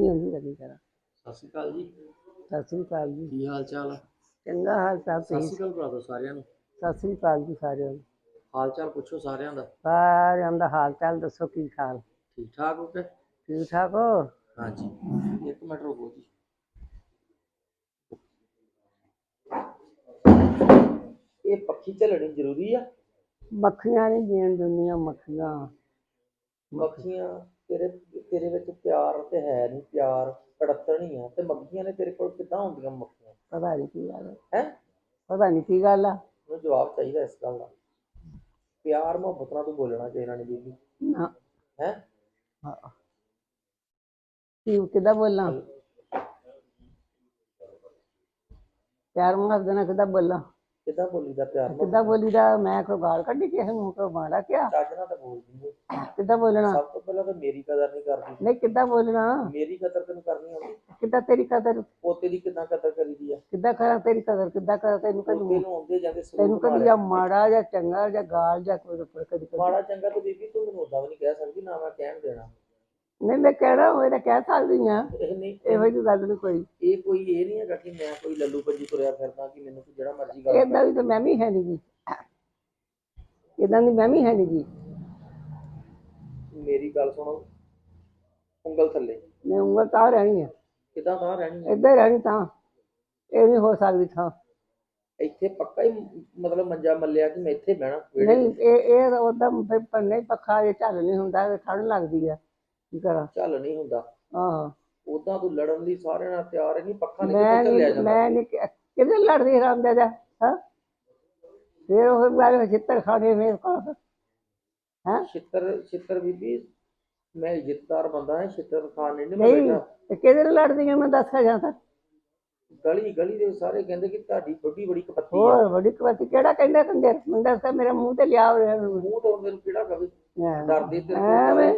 ਨਹੀਂ ਹੁੰਦੀ ਕਦੀ ਕਰਾਂ ਸਤਿ ਸ਼੍ਰੀ ਅਕਾਲ ਜੀ। ਸਤਿ ਸ੍ਰੀ ਅਕਾਲ ਜੀ। ਕੀ ਹਾਲ ਚਾਲ ਆ? ਚੰਗਾ ਹਾਲ ਚਾਲ ਸਤਿ ਤੁਸੀਂ? ਸ਼੍ਰੀ ਅਕਾਲ ਭਰਾ ਸਾਰਿਆਂ ਨੂੰ। ਸਤਿ ਸ੍ਰੀ ਅਕਾਲ ਜੀ ਸਾਰਿਆਂ ਨੂੰ। ਹਾਲ ਚਾਲ ਪੁੱਛੋ ਸਾਰਿਆਂ ਦਾ। ਸਾਰਿਆਂ ਦਾ ਹਾਲ ਚਾਲ ਦੱਸੋ ਕੀ ਹਾਲ? ਠੀਕ ਠਾਕ ਹੋ ਕੇ? ਠੀਕ ਠਾਕ ਹੋ? ਹਾਂਜੀ। ਇੱਕ ਮਿੰਟ ਰੁਕੋ ਜੀ। ਇਹ ਪੱਖੀ ਝੱਲਣੀ ਜ਼ਰੂਰੀ ਆ? ਮੱਖੀਆਂ ਨਹੀਂ ਜੀਣ ਦੁਨੀਆ ਮੱਖੀਆਂ। ਮੱਖੀਆਂ ਤੇਰੇ ਤੇਰੇ ਵਿੱਚ ਪਿਆਰ ਤੇ ਹੈ ਨਹੀਂ ਪਿਆਰ ਕੜਤਣੀ ਆ। ਤੇ ਮੱਖੀਆਂ ਨੇ ਤੇਰੇ ਕੋਲ ਕਿੱਦਾਂ ਹੁੰਦੀਆਂ ਮੱਖੀਆਂ ਪਤਾ ਨਹੀਂ ਕੀ ਗੱਲ ਹੈ? ਪਤਾ ਨਹੀਂ ਕੀ ਗੱਲ ਆ। ਮੈਨੂੰ ਜਵਾਬ ਚਾਹੀਦਾ ਇਸ ਗੱਲ ਦਾ। ਪਿਆਰ ਮੁਹੱਬਤ ਨਾਲ ਤੂੰ ਬੋਲਣਾ ਚਾਹੀਦਾ ਨਹੀਂ ਬੀਬੀ। ਨਾ। ਹੈ? ਹਾਂ। ਕੀ ਕਿੱਦਾਂ ਬੋਲਾਂ? ਪਿਆਰ ਮੁਹੱਬਤ ਨਾਲ ਕਿੱਦਾਂ ਬੋਲਾਂ? ਕਿੱਦਾਂ ਬੋਲੀਦਾ ਪਿਆਰ ਮੁਹੱਬਤ ਕਿੱਦਾਂ ਬੋਲੀਦਾ ਮੈਂ ਕੋਈ ਗਾਲ ਕੱਢੀ ਕਿਸੇ ਨੂੰ ਕੋਈ ਮਾਰਾ ਕਿਆ ਚੱਜ ਨਾਲ ਤਾਂ ਬੋਲਦੀ ਏ ਕਿੱਦਾਂ ਬੋਲਣਾ? ਸਭ ਤੋਂ ਪਹਿਲਾਂ ਤਾਂ ਮੇਰੀ ਕਦਰ ਨਹੀਂ ਕਰਦੀ। ਨਹੀਂ ਕਿੱਦਾਂ ਬੋਲਣਾ? ਮੇਰੀ ਕਦਰ ਤੈਨੂੰ ਕਰਨੀ ਆਉਂਦੀ। ਕਿੱਦਾਂ ਤੇਰੀ ਕਦਰ? ਪੋਤੇ ਦੀ ਕਿੱਦਾਂ ਕਦਰ ਕਰੀਦੀ ਆ? ਕਿੱਦਾਂ ਕਰਾਂ ਤੇਰੀ ਕਦਰ? ਕਿੱਦਾਂ ਕਰਾਂ ਤੈਨੂੰ? ਪੋਤੇ ਕਦੀ ਨੂੰ ਆਉਂਦੇ ਜਾਂਦੇ ਤੈਨੂੰ ਸਲੂਕ ਕਦੀ ਜਾਂ ਮਾੜਾ ਜਾਂ ਚੰਗਾ ਜਾਂ ਗਾਲ ਜਾਂ ਕੋਈ ਉੱਪਰ ਕਦੀ ਕਦੀ ਮਾੜਾ ਚੰਗਾ ਤੇ ਬੀਬੀ ਤੂੰ ਮੈਨੂੰ ਉਦਾਂ ਵੀ ਨਹੀਂ ਕਹਿ ਸਕਦੀ ਨਾ ਮੈਂ ਕਹਿਣ ਦੇਣਾ। ਨਹੀਂ ਮੈਂ ਕਹਿਣਾ ਹੋਏ ਤਾਂ ਕਹਿ ਸਕਦੀ ਆ। ਇਹ ਨਹੀਂ ਇਹੋ ਜਿਹੀ ਗੱਲ ਨਹੀਂ ਕੋਈ। ਇਹ ਕੋਈ ਇਹ ਨਹੀਂ ਹੈਗਾ ਕਿ ਮੈਂ ਕੋਈ ਲੱਲੂ ਪੰਜੀ ਤੁਰਿਆ ਫਿਰਦਾ ਕਿ ਮੈਨੂੰ ਕੋਈ ਜਿਹੜਾ ਮਰਜ਼ੀ ਗੱਲ ਏਦਾਂ ਦੀ ਤਾਂ ਮੈਂ ਵੀ ਹੈ ਨਹੀਂ ਜੀ। ਇਦਾਂ ਦੀ ਮੈਂ ਵੀ ਹੈ ਨਹੀਂ ਜੀ। ਮੇਰੀ ਗੱਲ ਸੁਣੋ ਉਂਗਲ ਥੱਲੇ। ਮੈਂ ਉਂਗਲ ਤਾਂ ਰਹਿਣੀ ਆ। ਕਿਦਾਂ ਤਾਂ ਰਹਿਣੀ ਆ? ਹੀ ਰਹਿਣੀ ਤਾਂ। ਇਹ ਨਹੀਂ ਹੋ ਸਕਦੀ ਥਾਂ ਇੱਥੇ ਪੱਕਾ ਹੀ ਮਤਲਬ ਮੰਜਾ ਮੱਲਿਆ ਕਿ ਮੈਂ ਇੱਥੇ ਬਹਿਣਾ ਵਿਹੜੇ ਨਹੀਂ ਇਹ ਇਹ ਉਦਾਂ ਨਹੀਂ ਪੱਖਾ ਇਹ ਝੱਲ ਨਹੀਂ ਹੁੰਦਾ ਇਹ ਠੰਡ ਲੱਗਦੀ ਆ। ਕੀ ਕਰਾਂ? ਚੱਲ ਨਹੀਂ ਹੁੰਦਾ। ਆਹ। ਉਦਾਂ ਤੂੰ ਲੜਨ ਲਈ ਸਾਰਿਆਂ ਨਾਲ ਤਿਆਰ ਨਹੀਂ ਪੱਖਾ ਨਹੀਂ ਮੈਂ ਕਿਤੇ ਚੱਲਿਆ ਨਹੀਂ ਜਾਂਦਾ? ਮੈਂ ਨਹੀਂ ਕਿਹਦੇ ਲੜਦੀ ਰਾਮਦਾ ਦਾ? ਹਾਂ? ਫਿਰ ਉਹ ਬਾਰੇ ਚਿੱਤਰ ਖਾਣੇ ਮੇਰੇ ਕੋਲ। ਹਾਂ? ਛਿੱਤਰ ਛਿੱਤਰ ਬੀਬੀ ਮੈਂ ਇੱਜ਼ਤਦਾਰ ਬੰਦਾ ਹਾਂ ਛਿੱਤਰ ਖਾਨ ਨਹੀਂ ਮੈਂ ਨਹੀਂ ਬੈਠਾ ਤੇ ਕਿਹਦੇ ਨਾਲ ਲੜਦੀ ਆ ਮੈਂ ਦੱਸਿਆ ਜਾਂਦਾ ਗਲੀ ਗਲੀ ਦੇ ਸਾਰੇ ਕਹਿੰਦੇ ਕਿ ਤੁਹਾਡੀ ਬੁੱਢੀ ਬੜੀ ਕਪੱਤੀ ਆ। ਹੋਰ ਬੜੀ ਕਵਾਤੀ ਕਿਹੜਾ ਕਹਿੰਦਾ ਕੰਜਰ? ਮੈਂ ਦੱਸਿਆ ਮੇਰੇ ਮੂੰਹ ਤੇ ਲਿਆ ਹੋਇਆ। ਮੂੰਹ ਤੋਂ ਮੈਨੂੰ ਕਿਹੜਾ ਕਵੇ? ਹਾਂ। ਡਰਦੇ ਤੇ ਐਵੇਂ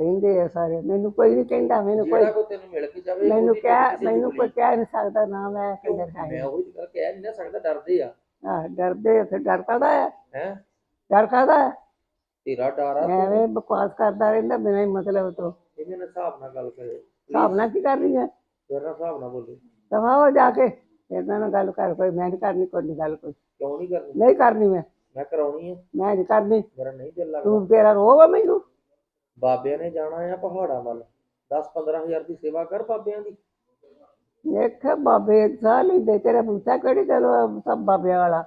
ਕਹਿੰਦੇ ਆ ਸਾਰੇ। ਮੈਨੂੰ ਕੋਈ ਨਹੀਂ ਕਹਿੰਦਾ ਮੈਨੂੰ ਕੋਈ ਜਿਹੜਾ ਕੋ ਤੈਨੂੰ ਮਿਲ ਕੇ ਜਾਵੇ ਮੈਨੂੰ ਉਹਦੀ ਕਹਿ ਕਿਸੇ ਦੀ ਮੈਨੂੰ। ਕੋਈ ਕਹਿ ਨਹੀਂ ਸਕਦਾ ਨਾ ਮੈਂ ਖਾਈ ਮੈਂ ਉਹੀ ਗੱਲ ਕਹਿ ਨਹੀਂ ਨਾ ਸਕਦਾ ਡਰਦੇ ਆ। ਹਾਂ ਡਰਦੇ ਆ, ਫਿਰ ਡਰ ਕਾਦਾ ਹੈ ਹੈ? ਡਰ ਕਾਦਾ ਤੇਰਾ ਡਰ ਆ ਤੂੰ ਐਵੇਂ ਬਕਵਾਸ ਕਰਦਾ ਰਹਿੰਦਾ ਬਿਨਾਂ ਹੀ ਮਤਲਬ ਤੋਂ। ਇਹਦੇ ਨਾਲ ਹਿਸਾਬ ਨਾਲ ਗੱਲ ਕਰੇ। ਹਿਸਾਬ ਨਾਲ ਕੀ ਕਰ ਰਹੀ ਹੈ ਤੇਰਾ ਹਿਸਾਬ ਨਾਲ ਬੋਲੇ। ਦਫਾ ਹੋ ਜਾ ਕੇ ਇਹਨਾਂ ਨਾਲ ਗੱਲ ਕਰ ਕੋਈ ਮੈਂ ਨਹੀਂ ਕਰਨੀ ਕੋਈ ਗੱਲ ਕੋਈ। ਕਿਉਂ ਨਹੀਂ ਕਰਨੀ? ਨਹੀਂ ਕਰਨੀ ਮੈਂ। ਮੈਂ ਕਰਾਉਣੀ ਹੈ ਮੈਂ ਨਹੀਂ ਕਰਨੀ। ਮੇਰਾ ਨਹੀਂ ਦਿਲ ਲੱਗਦਾ। ਤੂੰ ਤੇਰਾ ਰੋਵਾ ਮੈਨੂੰ। ਬਾਬਿਆਂ ਨੇ ਜਾਣਾ ਆ ਪਹਾੜਾਂ ਵੱਲ। 10 15000 ਦੀ ਸੇਵਾ ਕਰ ਬਾਬਿਆਂ ਦੀ। ਦੇਖ ਬਾਬੇ ਸਾਹ ਲੈਂਦੇ ਤੇਰਾ ਬੂਟਾ ਕਿਹੜੀ ਗੱਲ ਸਭ ਬਾਬਿਆਂ ਵਾਲਾ।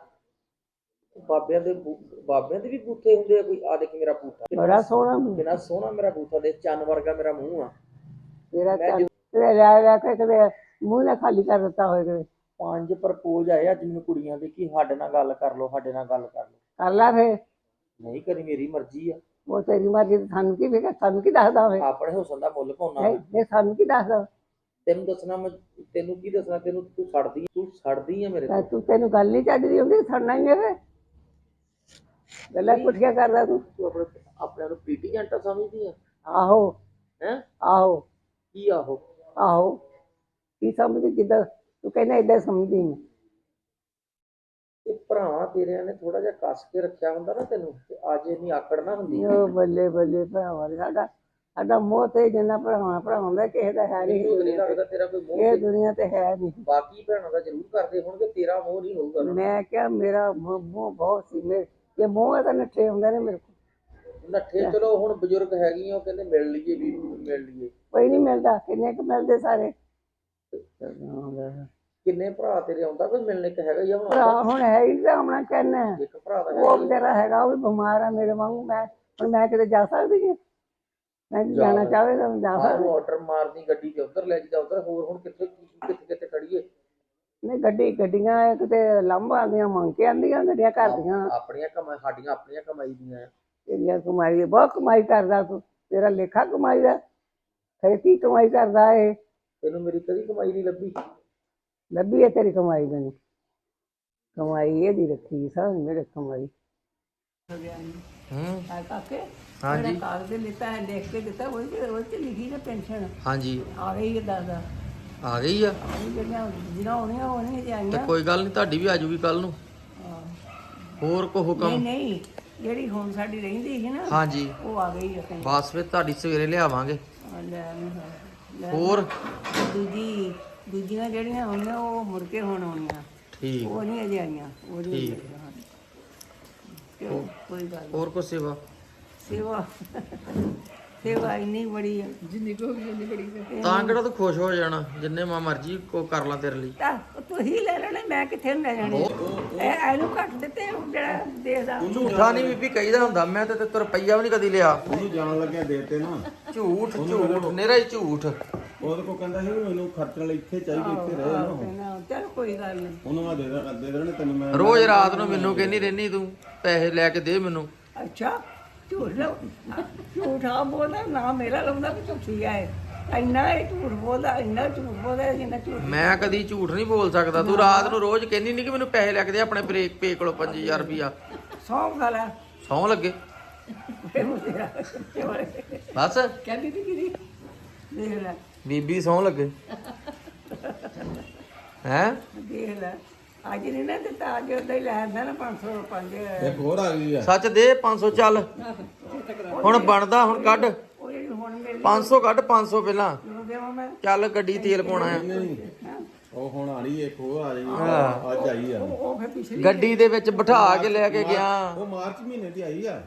ਬਾਬਿਆਂ ਦੇ ਬੂ- ਬਾਬਿਆਂ ਦੇ ਵੀ ਬੂਥੇ ਹੁੰਦੇ ਆ ਕੋਈ? ਆ ਦੇਖ ਮੇਰਾ ਬੂਥਾ। ਬੜਾ ਸੋਹਣਾ ਕਿੰਨਾ ਸੋਹਣਾ ਮੇਰਾ ਬੂਥਾ ਦੇ ਚੰਨ ਵਰਗਾ ਮੇਰਾ ਮੂੰਹ ਆ। ਤੇਰਾ ਚੱਲ ਤੇਰੇ ਲੈ ਲੈ ਕੇ ਕਦੇ ਮੂੰਹ ਨਾ ਖਾਲੀ ਕਰ ਦਿੱਤਾ ਹੋਏ ਕਦੇ ਪੰਜ ਪ੍ਰਪੋਜ਼ ਆਏ ਅੱਜ ਮੈਨੂੰ ਕੁੜੀਆਂ ਦੇ ਕਿ ਸਾਡੇ ਨਾਲ ਗੱਲ ਕਰ ਲਓ ਸਾਡੇ ਨਾਲ ਗੱਲ ਕਰ ਲਓ। ਕਰ ਲੈ ਫੇ ਨਹੀਂ ਕਰੀ ਮੇਰੀ ਮਰਜ਼ੀ ਆ। ਉਹ ਤੇਰੀ ਮਰਜ਼ੀ ਤੇ ਸਾਨੂੰ ਕੀ ਵੇਖਿਆ ਸਾਨੂੰ ਕੀ ਦੱਸਦਾ ਹੋਵੇ ਆਪਣੇ ਹੁਸਨ ਦਾ ਮੁੱਲ ਪਾਉਣਾ। ਨਹੀਂ ਨਹੀਂ ਸਾਨੂੰ ਕੀ ਦੱਸਦਾ ਤੈਨੂੰ ਦੱਸਣਾ ਮੈਂ ਤੈਨੂੰ ਕੀ ਦੱਸਣਾ ਤੈਨੂੰ ਤੂੰ ਛੱਡਦੀ ਤੂੰ ਛੱਡਦੀ ਆ ਮੇਰੇ ਤਾਂ ਤੋਂ। ਤੂੰ ਤੈਨੂੰ ਗੱਲ ਨਹੀਂ ਚੱਜਦੀ ਹੁੰਦੀ ਛੱਡਣਾ ਹੀ ਹੈ ਫੇ ਗੱਲਾਂ ਪੁੱਠੀਆਂ ਕਰਦਾ ਤੂੰ। ਤੂੰ ਆਪਣੇ ਆਪਣੇ ਨੂੰ ਪੀਟੀ ਜੰਟਾ ਸਮਝਦੀ ਆ? ਆਹੋ। ਹੈ? ਆਹੋ। ਕੀ ਆਹੋ? ਆਹੋ। ਕੀ ਸਮਝਦੀ ਕਿੱਦਾਂ ਤੂੰ ਕਹਿੰਦਾ ਏਦਾਂ ਸਮਝਦੀ ਮੈਂ ਇਹ ਭਰਾਵਾਂ ਤੇਰਿਆਂ ਨੇ ਥੋੜਾ ਜਿਹਾ ਕੱਸ ਕੇ ਰੱਖਿਆ ਹੁੰਦਾ ਨਾ ਤੈਨੂੰ ਤੇ ਅੱਜ ਇੰਨੀ ਆਕੜ ਨਾ ਹੁੰਦੀ। ਓ ਬੱਲੇ ਬੱਲੇ ਭਰਾਵਾਂ ਦੇ ਸਾਡਾ ਸਾਡਾ ਮੋਹ ਤੇ ਜਿੰਨਾ ਭਰਾਵਾਂ ਭਰਾਵਾਂ ਦਾ ਕਿਸੇ ਦਾ ਹੈ ਨਹੀਂ। ਮੈਨੂੰ ਤਾਂ ਨਹੀਂ ਲੱਗਦਾ ਤੇਰਾ ਕੋਈ ਮੋਹ ਇਹ ਦੁਨੀਆ ਤੇ ਹੈ ਨਹੀਂ। ਬਾਕੀ ਭੈਣਾਂ ਦਾ ਜ਼ਰੂਰ ਕਰਦੇ ਹੋਣਗੇ ਤੇਰਾ ਮੋਹ ਨਹੀਂ ਹੋਊਗਾ ਨਾ। ਮੈਂ ਕਿਹਾ ਮੇਰਾ ਮੋਹ ਮੋਹ ਬਹੁਤ ਸੀ ਮੇਰੇ ਇਹ ਮੋਹ ਤਾਂ ਨੱਠੇ ਹੁੰਦੇ ਨੇ ਮੇਰੇ ਕੋਲ। ਨੱਠੇ ਚਲੋ ਹੁਣ ਬਜ਼ੁਰਗ ਹੈਗੀਆਂ ਉਹ ਕਹਿੰਦੇ ਮਿਲ ਲਈਏ ਵੀ ਮਿਲ ਲਈਏ। ਕੋਈ ਨਹੀਂ ਮਿਲਦਾ ਕਿੰਨੇ ਕੁ ਮਿਲਦੇ ਸਾਰੇ? ਕਿੰਨੇ ਭਰਾ ਤੇਰੇ ਆਉਂਦਾ? ਕੋਈ ਮਿਲਣੇ ਕਿ ਹੈਗਾ ਹੀ ਆ ਹੁਣ ਭਰਾ ਹੁਣ ਹੈ ਹੀ ਤਾਂ ਆਪਣਾ ਕਹਿਣਾ ਇੱਕ ਭਰਾ ਦਾ ਉਹ ਮੇਰਾ ਹੈਗਾ ਉਹ ਵੀ ਬਿਮਾਰ ਆ ਮੇਰੇ ਵਾਂਗੂ। ਮੈਂ ਹੁਣ ਮੈਂ ਕਿਤੇ ਜਾ ਸਕਦੀ ਹਾਂ? ਮੈਂ ਜੇ ਜਾਣਾ ਚਾਹਵੇ ਤਾਂ ਮੈਂ ਜਾ ਸਕਦੀ ਆਹ ਆਰਡਰ ਮਾਰਦੀ ਗੱਡੀ ਤੇ ਉਧਰ ਲੈ ਜਿਦਾ ਉਧਰ ਹੋਰ ਹੁਣ ਕਿੱਥੇ ਕਿੱਥੇ ਕਿੱਥੇ ਖੜੀਏ ਨਹੀਂ ਗੱਡੀ ਗੱਡੀਆਂ ਕਿਤੇ ਲੰਬਾ ਆਉਂਦੀਆਂ ਮੰਗ ਕੇ ਆਉਂਦੀਆਂ ਗੱਡੀਆਂ ਘਰ ਦੀਆਂ। ਆਪਣੀਆਂ ਕਮਾਈ ਸਾਡੀਆਂ ਆਪਣੀਆਂ ਕਮਾਈ ਦੀਆਂ। ਆ। ਤੇਰੀਆਂ ਕਮਾਈ ਬਹੁਤ ਕਮਾਈ ਕਰਦਾ ਤੂੰ। ਤੇਰਾ ਲੇਖਾ ਕਮਾਈ ਦਾ। ਕੀ ਕਮਾਈ ਕਰਦਾ ਏ ਤੈਨੂੰ ਮੇਰੀ ਕਦੀ ਕਮਾਈ ਨਹੀਂ ਲੱਭੀ? ਲੱਭੀ ਹੈ ਤੇਰੀ ਕਮਾਈ ਮੈਨੂੰ। ਕਮਾਈ ਇਹਦੀ ਰੱਖੀ ਸਾਂ ਮੇਰੇ ਕਮਾਈ। ਹੂੰ। ਆ ਕਾਕੇ ਹਾਂਜੀ। ਮੇਰਾ ਕਾਗਜ਼ ਲਿਖਤਾ ਹੈ ਲਿਖ ਕੇ ਦਿੱਤਾ ਉਹ ਤੇ ਉਹ ਤੇ ਲਿਖੀ ਨਾ ਪੈਨਸ਼ਨ। ਹਾਂਜੀ। ਆ ਗਈ ਹੈ ਦਾਦਾ ਆ ਗਈ ਆ? ਇਹ ਜਿਹੜੀਆਂ ਜਿਹਨਾਂ ਹੋਣੀਆਂ ਉਹ ਨਹੀਂ ਤੇ ਆਈਆਂ ਕੋਈ ਗੱਲ ਨਹੀਂ ਤੁਹਾਡੀ ਵੀ ਆਜੂਗੀ ਕੱਲ ਨੂੰ। ਹਾਂ। ਹੋਰ ਕੋ ਨਹੀਂ ਹੁਕਮ ਨਹੀਂ ਜਿਹੜੀ ਹੁਣ ਸਾਡੀ ਰਹਿੰਦੀ ਸੀ ਨਾ ਹਾਂਜੀ। ਉਹ ਆ ਗਈ ਹੈ ਬਸ ਫਿਰ ਤੁਹਾਡੀ ਸਵੇਰੇ ਲਿਆਵਾਂਗੇ। ਆ ਲੈ। ਹੋਰ? ਦੂਜੀ ਦੂਜੀਆਂ ਜਿਹੜੀਆਂ ਹੋਣੀਆਂ ਉਹ ਮੁੜ ਕੇ ਹੁਣ ਆਉਣੀਆਂ। ਠੀਕ। ਉਹ ਨਹੀਂ ਅਜੇ ਆਈਆਂ ਉਹ ਨਹੀਂ ਠੀਕ। ਕੋਈ ਗੱਲ ਨੀ। ਹੋਰ ਕੁਛ ਸੇਵਾ? ਸੇਵਾ। ਸੇਵਾ ਇੰਨੀ ਬੜੀ ਆ। ਤਾਂ ਕਿਹੜਾ ਤੂੰ ਖੁਸ਼ ਹੋ ਜਾਣਾ ਜਿੰਨੇ ਮਾ ਮਰਜ਼ੀ ਕੋ ਕਰ ਲਾਂ ਤੇਰੇ ਲਈ। ਤਾਂ ਤੂੰ ਹੀ ਲੈ ਲੈਣੇ ਮੈਂ ਕਿੱਥੇ ਲੈ ਜਾਣੀ? ਇਹ ਇਹਨੂੰ ਘੱਟ ਦਿੱਤੇ ਉਹ ਜਿਹੜਾ ਦੇਦਾ ਝੂਠਾ ਨਹੀਂ ਬੀਬੀ ਕਹੀਦਾ ਹੁੰਦਾ ਮੈਂ ਤੇ ਤੇ ਰੁਪਈਆ ਵੀ ਨਹੀਂ ਕਦੀ ਲਿਆ। ਉਹਨੂੰ ਜਾਣ ਲੱਗਿਆ ਦੇਤੇ ਨਾ। ਝੂਠ ਝੂਠ ਨੇਰਾ ਹੀ ਝੂਠ। ਉਹਦੇ ਕੋ ਕਹਿੰਦਾ ਸੀ ਵੀ ਮੈਨੂੰ ਖਰਚਣ ਲਈ ਇੱਥੇ ਚਾਹੀਦੀ ਇੱਥੇ ਰਹੇ ਨਾ ਕਹਿੰਦਾ ਚਲ ਕੋਈ ਗੱਲ ਨਹੀਂ। ਉਹਨੂੰ ਆ ਦੇ ਦੇ ਦੇ ਦੇਣੇ ਤੈਨੂੰ ਮੈਂ ਰੋਜ਼ ਰਾਤ ਨੂੰ ਮੈਨੂੰ ਕਹਿੰਦੀ ਰਹਿਨੀ ਤੂੰ ਪੈਸੇ ਲੈ ਕੇ ਦੇ ਮੈਨੂੰ। ਅੱਛਾ ਝੂਠ ਲਓ। ਝੂਠਾ ਬੋਲਦਾ ਨਾ ਮੇਰਾ ਲਾਉਂਦਾ ਕਿ ਝੂਠੀ ਹੈ ਇੰਨਾ ਇਹ ਝੂਠ ਬੋਲਦਾ ਇੰਨਾ ਝੂਠ ਬੋਲਦਾ ਜਿੰਨਾ ਝੂਠ ਮੈਂ ਕਦੀ ਝੂਠ ਨਹੀਂ ਬੋਲ ਸਕਦਾ। ਤੂੰ ਰਾਤ ਨੂੰ ਰੋਜ਼ ਕਹਿੰਦੀ ਨਹੀਂ ਕਿ ਮੈਨੂੰ ਪੈਸੇ ਲੈ ਕੇ ਦੇ ਆਪਣੇ ਬ੍ਰੇਕ ਪੇ ਕੋਲੋਂ 5000 ਰੁਪਿਆ ਸੌਂ ਖਾਲਾ ਸੌਂ ਲੱਗੇ। ਫੇਰ ਉਹ ਤੇਰਾ ਬਸ। ਕਹਿੰਦੀ ਤੀ ਦੇਖ ਲੈ। ਬੀਬੀ ਸੌਂ ਲੱਗੇ। ਹੈ? ਦੇਖ ਲੈ ਅੱਜ ਨਹੀਂ ਨਾ ਦਿੱਤਾ ਅੱਜ ਉਹਦਾ ਹੀ ਲੈ ਆਂਦਾ ਨਾ 500 ਪੰਜ। ਇੱਕ ਹੋਰ ਆ ਗਈ ਆ। ਸੱਚ ਦੇ 500 ਚੱਲ। ਹੁਣ ਬਣਦਾ ਹੁਣ ਕੱਢ। ਉਹ ਜਿਹੜੀ ਹੁਣ ਮੇਰੀ 500 ਕੱਢ 500 ਪਹਿਲਾਂ। ਨੂੰ ਦੇਵਾਂ ਮੈਂ? ਚੱਲ ਗੱਡੀ ਤੇਲ ਪਾਉਣਾ ਆ। ਨਹੀਂ। ਉਹ ਹੁਣ ਆਣੀ ਇੱਕ ਹੋਰ ਆ ਰਹੀ ਆ ਅੱਜ ਆਈ ਆ। ਉਹ ਫੇਰ ਪਿਛਲੀ ਗੱਡੀ ਦੇ ਵਿੱਚ ਬਿਠਾ ਕੇ ਲੈ ਕੇ ਗਿਆ। ਉਹ ਮਾਰਚ ਮਹੀਨੇ ਦੀ ਆਈ ਆ।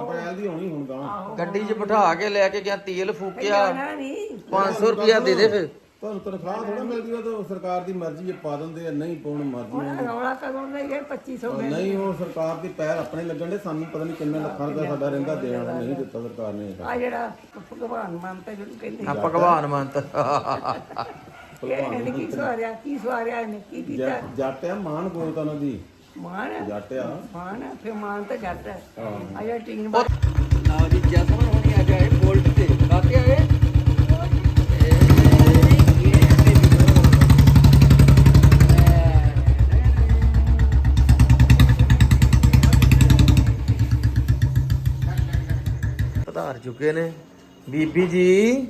ਅਪ੍ਰੈਲ ਦੀ ਹੋਣੀ ਹੁਣ ਗਾਂ ਗੱਡੀ 'ਚ ਬਿਠਾ ਕੇ ਲੈ ਕੇ ਗਿਆ ਤੇਲ ਫੂਕਿਆ। ਨਾ ਨਹੀਂ 500 ਰੁਪਿਆ ਦੇ ਦੇ ਫਿਰ। ਤੁਹਾਨੂੰ ਤਨਖਾਹ ਥੋੜਾ ਮਿਲਦੀ ਉਹ ਤਾਂ ਸਰਕਾਰ ਦੀ ਮਰਜ਼ੀ ਹੈ ਪਾ ਦਿੰਦੇ ਆ ਨਹੀਂ ਪਾਉਣ ਮਰਜ਼ੀ ਆ। ਰੌਲਾ ਕਦੋਂ ਦਾ ਇਹ 2500 ਉਹ ਨਹੀਂ ਉਹ ਸਰਕਾਰ ਦੀ ਪੈਰ ਆਪਣੇ ਲੱਗਣ ਦੇ ਸਾਨੂੰ ਪਤਾ ਨਹੀਂ ਕਿੰਨੇ ਲੱਖਾਂ ਰੁਪਏ ਸਾਡਾ ਰਹਿੰਦਾ ਦੇਣ ਨਹੀਂ ਦਿੱਤਾ ਸਰਕਾਰ ਨੇ। ਆ ਜਿਹੜਾ ਭਗਵਾਨ ਮੰਨਤਾ ਜਿਹਨੂੰ ਕਹਿੰਦੇ ਆ। ਭਗਵਾਨ ਮੰਤ ਇਹਨੇ ਕੀ ਸਵਾਰਿਆ ਕੀ ਸਵਾਰਿਆ ਇਹਨੇ ਕੀ ਕੀਤਾ? ਜ- ਜੱਟ ਆ ਮਾਨ ਕੋਲ ਤਾਂ ਉਹਨਾਂ ਦੀ ਮਾਨ ਹੈ ਜੱਟ ਆ। ਮਾਨ ਹੈ, ਫਿਰ ਮਾਨ ਤਾਂ ਜੱਟ ਹੈ। ਆ ਜਿਹੜਾ ਟੀਨ ਲਓ ਜੀ ਜਸਮਨ ਹੋਣੀ ਆ ਜਾਏ ਬੋਲਟ ਤੇ। ਕਾਤੇ ਆਏ ਪਧਾਰ ਚੁੱਕੇ ਨੇ। ਬੀਬੀ ਜੀ।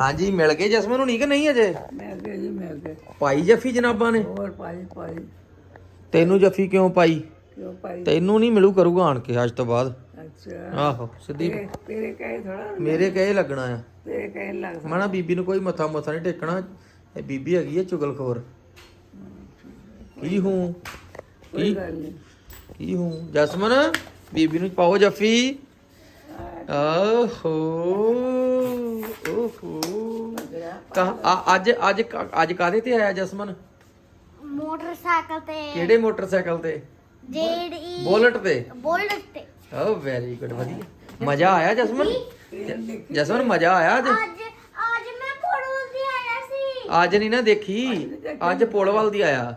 ਹਾਂਜੀ ਮਿਲ ਗਏ ਜਸਮਨ ਹੁਣੀ ਕਿ ਨਹੀਂ ਅਜੇ? ਮੈਂ ਅੱਗੇ ਜੀ ਮੈਂ ਅੱਗੇ ਪਾਈ ਜੱਫੀ ਜਨਾਬਾਂ ਨੇ? ਹੋਰ ਪਾਈ ਪਾਈ। ਤੈਨੂੰ ਜੱਫੀ ਕਿਉਂ ਪਾਈ? ਕਿਉਂ ਪਾਈ? ਤੈਨੂੰ ਨਹੀਂ ਮਿਲੂ ਕਰੂਗਾ ਆਣ ਕੇ ਅੱਜ ਤੋਂ ਬਾਅਦ। ਅੱਛਾ। ਆਹੋ ਸਿੱਧੀ। ਤੇਰੇ- ਕਹੇ ਥੋੜਾ ਮੇਰੇ ਕਹੇ ਲੱਗਣਾ ਆ। ਤੇਰੇ ਕਹੇ ਲੱਗ ਮੈਂ ਨਾ ਬੀਬੀ ਨੂੰ ਕੋਈ ਮੱਥਾ ਮੱਥਾ ਨਹੀਂ ਟੇਕਣਾ। ਇਹ ਬੀਬੀ ਹੈਗੀ ਹੈ ਚੁਗਲਖੋਰ। ਕੀ ਹੂੰ? ਨਹੀਂ ਕੀ ਹੂੰ? ਜਸਮਨ ਬੀਬੀ ਨੂੰ ਪਾਓ ਜੱਫੀ। ਆਹੋ ਓਹੋ। ਕਾ ਅੱਜ ਅੱਜ ਅੱਜ ਕਾਦੇ ਤੇ ਆਇਆ ਜਸਮਨ? ਮੋਟਰਸਾਈਕਲ ਤੇ। ਕਿਹੜੇ ਮੋਟਰਸਾਈਕਲ ਤੇ? ਜਿਹੜੀ ਬੁਲਟ ਤੇ। ਬੁਲਟ ਤੇ। ਓ ਵੈਰੀ ਗੁੱਡ ਵਧੀਆ। ਮਜ਼ਾ ਆਇਆ ਜਸਮਨ? ਜਸਮਨ ਮਜ਼ਾ ਆਇਆ ਅੱਜ? ਅੱਜ ਅੱਜ ਮੈਂ ਪੜੂ ਦੀ ਆਇਆ ਸੀ। ਅੱਜ ਨਹੀਂ ਨਾ ਦੇਖੀ। ਅੱਜ ਪੁਲ ਵੱਲ ਦੀ ਆਇਆ।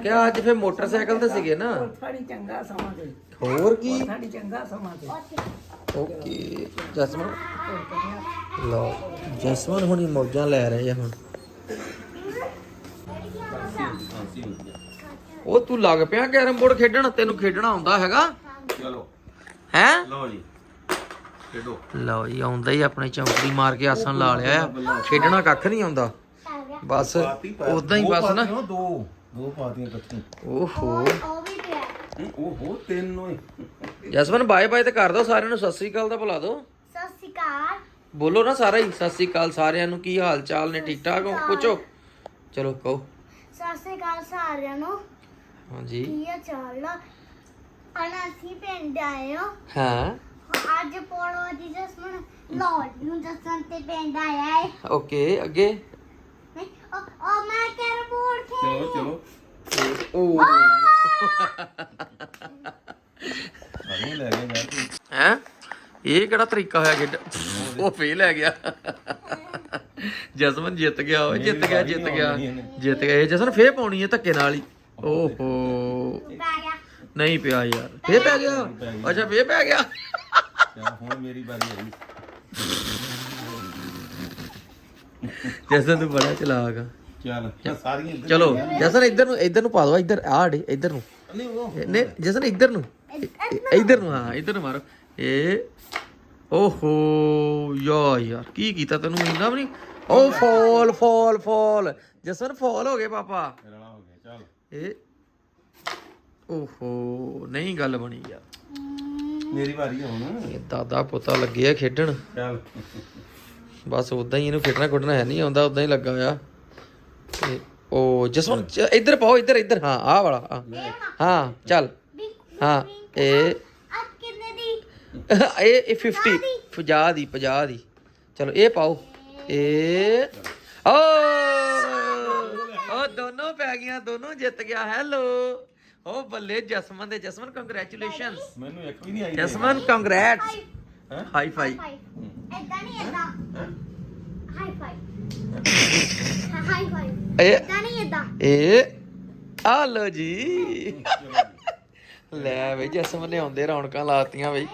ਅੱਜ ਨਹੀਂ ਦੇਖ ਕਿ ਅੱਜ ਫੇ ਮੋਟਰਸਾਈਕਲ ਤੇ ਸੀਗੇ ਨਾ? ਥਾੜੀ ਚੰਗਾ ਸਮਾਂ ਦੇ ਹੋਰ ਕੀ? ਥਾੜੀ ਚੰਗਾ ਸਮਾਂ ਦੇ ਓਕੇ ਜਸਮਨ ਲਓ ਜਸਮਨ ਹੁਣੀ ਮੌਜਾਂ ਲੈ ਰਹੇ ਆ ਹੁਣ। ਉਹ ਤੂੰ ਲੱਗ ਪਿਆ ਕੈਰਮ ਬੋਰਡ ਖੇਡਣ? ਤੈਨੂੰ ਖੇਡਣਾ ਆਉਂਦਾ ਹੈਗਾ? ਚਲੋ। ਹੈ? ਲਓ ਜੀ। ਖੇਡੋ। ਲਓ ਜੀ ਆਉਂਦਾ ਹੀ ਆਪਣੇ ਚੌਂਕੜੀ ਮਾਰ ਕੇ ਆਸਣ ਲਾ ਲਿਆ ਆ। ਖੇਡਣਾ ਕੱਖ ਨਹੀਂ ਆਉਂਦਾ। ਬਸ ਉਦਾਂ ਹੀ ਬਸ ਨਾ। ਦੋ। ਦੋ ਪਾਤੀਆਂ ਇਕੱਠੀਆਂ ਓਹੋ। ਉਹ ਵੀ ਪਿਆ। ਉਹ ਹੋ ਤਿੰਨ ਓਏ। ਜਸਮਨ ਬਾਏ ਬਾਏ ਤੇ ਕਰ ਦੋ ਸਾਰਿਆਂ ਨੂੰ ਸਤਿ ਸ੍ਰੀ ਅਕਾਲ ਦਾ ਬੁਲਾ ਦਿਓ ਸਤਿ ਸ਼੍ਰੀ ਅਕਾਲ। ਬੋਲੋ ਨਾ ਸਾਰਾ ਹੀ ਸਤਿ ਸ੍ਰੀ ਅਕਾਲ ਸਾਰਿਆਂ ਨੂੰ ਕੀ ਹਾਲ ਚਾਲ ਨੇ ਠੀਕ ਠਾਕ ਹੋ? ਪੁੱਛੋ। ਚਲੋ ਕਹੋ। ਸਤਿ ਸ਼੍ਰੀ ਅਕਾਲ ਸਾਰਿਆਂ ਨੂੰ। ਹਾਂਜੀ। ਕੀ ਆ ਚੱਲ ਅਨਾ ਅਸੀਂ ਪਿੰਡ ਆਏ ਹੋ। ਹਾਂ। ਅੱਜ ਪੜੋ ਦੀ ਜਸਮਨ ਲੋਡ ਨੂੰ ਜਸਨ ਤੇ ਪਿੰਡ ਆਇਆ ਹੈ ਓਕੇ ਅੱਗੇ? ਉਹ ਉਹ ਮੈਂ ਕੈਰਮ ਬੋਰਡ ਖੇਡ ਚਲੋ। ਚਲੋ। ਓ। ਅਰੇ ਲੈ ਗਏ ਯਾਰ ਤੂੰ। ਹੈ? ਇਹ ਕਿਹੜਾ ਤਰੀਕਾ ਹੋਇਆ ਖੇਡ? ਉਹ ਫੇਲ ਹੈ ਗਿਆ। ਜਸਮਨ ਜਿੱਤ ਗਿਆ ਓਏ ਜਿੱਤ ਗਿਆ ਜਿੱਤ ਗਿਆ। ਜਿੱਤ ਗਿਆ। ਇਹ ਜਸਮਨ ਫੇਰ ਪਾਉਣੀ ਹੈ ਧੱਕੇ ਨਾਲ ਹੀ। ਓਹੋ। ਪੈ ਗਿਆ ਨਹੀਂ ਪਿਆ ਯਾਰ। ਫੇਰ ਪੈ ਗਿਆ। ਅੱਛਾ ਫੇਰ ਪੈ ਗਿਆ। ਚੱਲ ਹੁਣ ਮੇਰੀ ਵਾਰੀ ਆਈ। ਜਸਨ ਤੂੰ ਬੜਾ ਚਲਾਕ ਆ। ਚੱਲ ਇਹ ਸਾਰੀਆਂ ਇੱਧਰ ਚਲੋ ਜਸਨ ਇੱਧਰ ਨੂੰ ਇੱਧਰ ਨੂੰ ਪਾ ਦੋ ਇੱਧਰ ਆ ਡੇ ਇੱਧਰ ਨੂੰ। ਨਹੀਂ ਉਹ ਨਹੀਂ ਜਸਨ ਇੱਧਰ ਨੂੰ। ਇ- ਇੱਧਰ ਨੂੰ ਹਾਂ ਇੱਧਰ ਨੂੰ ਮਾਰੋ। ਇਹ ਓਹੋ ਯਾ ਯਾਰ ਕੀ ਕੀਤਾ ਤੈਨੂੰ? ਇੰਨਾ ਵੀ ਨਹੀਂ? ਓ fall fall fall. Jasan fall ਹੋ ਗਏ ਪਾਪਾ। ਰਲਾ ਹੋ ਗਿਆ ਚੱਲ। ਇਹ ਓਹੋ ਨਹੀਂ ਗੱਲ ਬਣੀ ਯਾਰ। ਮੇਰੀ ਵਾਰੀ ਆ ਹੁਣ। ਇਹ ਦਾਦਾ ਪੁੱਤਾ ਲੱਗੇ ਆ ਖੇਡਣ। ਚੱਲ। ਬਸ ਉਦਾਂ ਹੀ ਇਹਨੂੰ ਫਿੱਟਣਾ ਕੁੱਟਣਾ ਹੈ ਨਹੀਂ ਆਉਂਦਾ ਉਦਾਂ ਹੀ ਲੱਗਾ ਹੋਇਆ। ਤੇ ਉਹ ਜਸਵੰਤ ਇੱਧਰ ਪਾਓ ਇੱਧਰ ਇੱਧਰ ਹਾਂ ਆਹ ਵਾਲਾ ਹਾਂ। ਹਾਂ ਚੱਲ। ਹਾਂ ਇਹ ਆ ਕਿੰਨੇ ਦੀ? ਇਹ ਇਹ 50 50 ਦੀ। 50 ਦੀ ਚਲੋ ਇਹ ਪਾਓ। ਇਹ ਓ! ਉਹ ਦੋਨੋਂ ਪੈ ਗਈਆਂ ਦੋਨੋਂ ਜਿੱਤ ਗਿਆ। ਹੈਲੋ ਓ ਬੱਲੇ ਜਸਮਨ ਦੇ ਜਸਮਨ ਕੰਗ੍ਰੈਚੁਲੇਸ਼ਨਸ ਮੈਨੂੰ ਇੱਕ ਵੀ ਨਹੀਂ ਆਈ। ਜਸਮਨ ਕੰਗ੍ਰੈਟਸ ਹਾਈ ਫਾਈ ਐਦਾਂ ਨਹੀਂ ਐਦਾਂ ਹਾਈ ਫਾਈ ਹਾਈ ਫਾਈ ਇਹ ਐਦਾਂ ਨਹੀਂ ਐਦਾਂ ਇਹ ਆ ਲੋ ਜੀ। ਲੈ ਬਈ ਜਸਮਨ ਨੇ ਆਉਂਦੇ ਰੌਣਕਾਂ ਲਾਤੀਆਂ ਬਈ।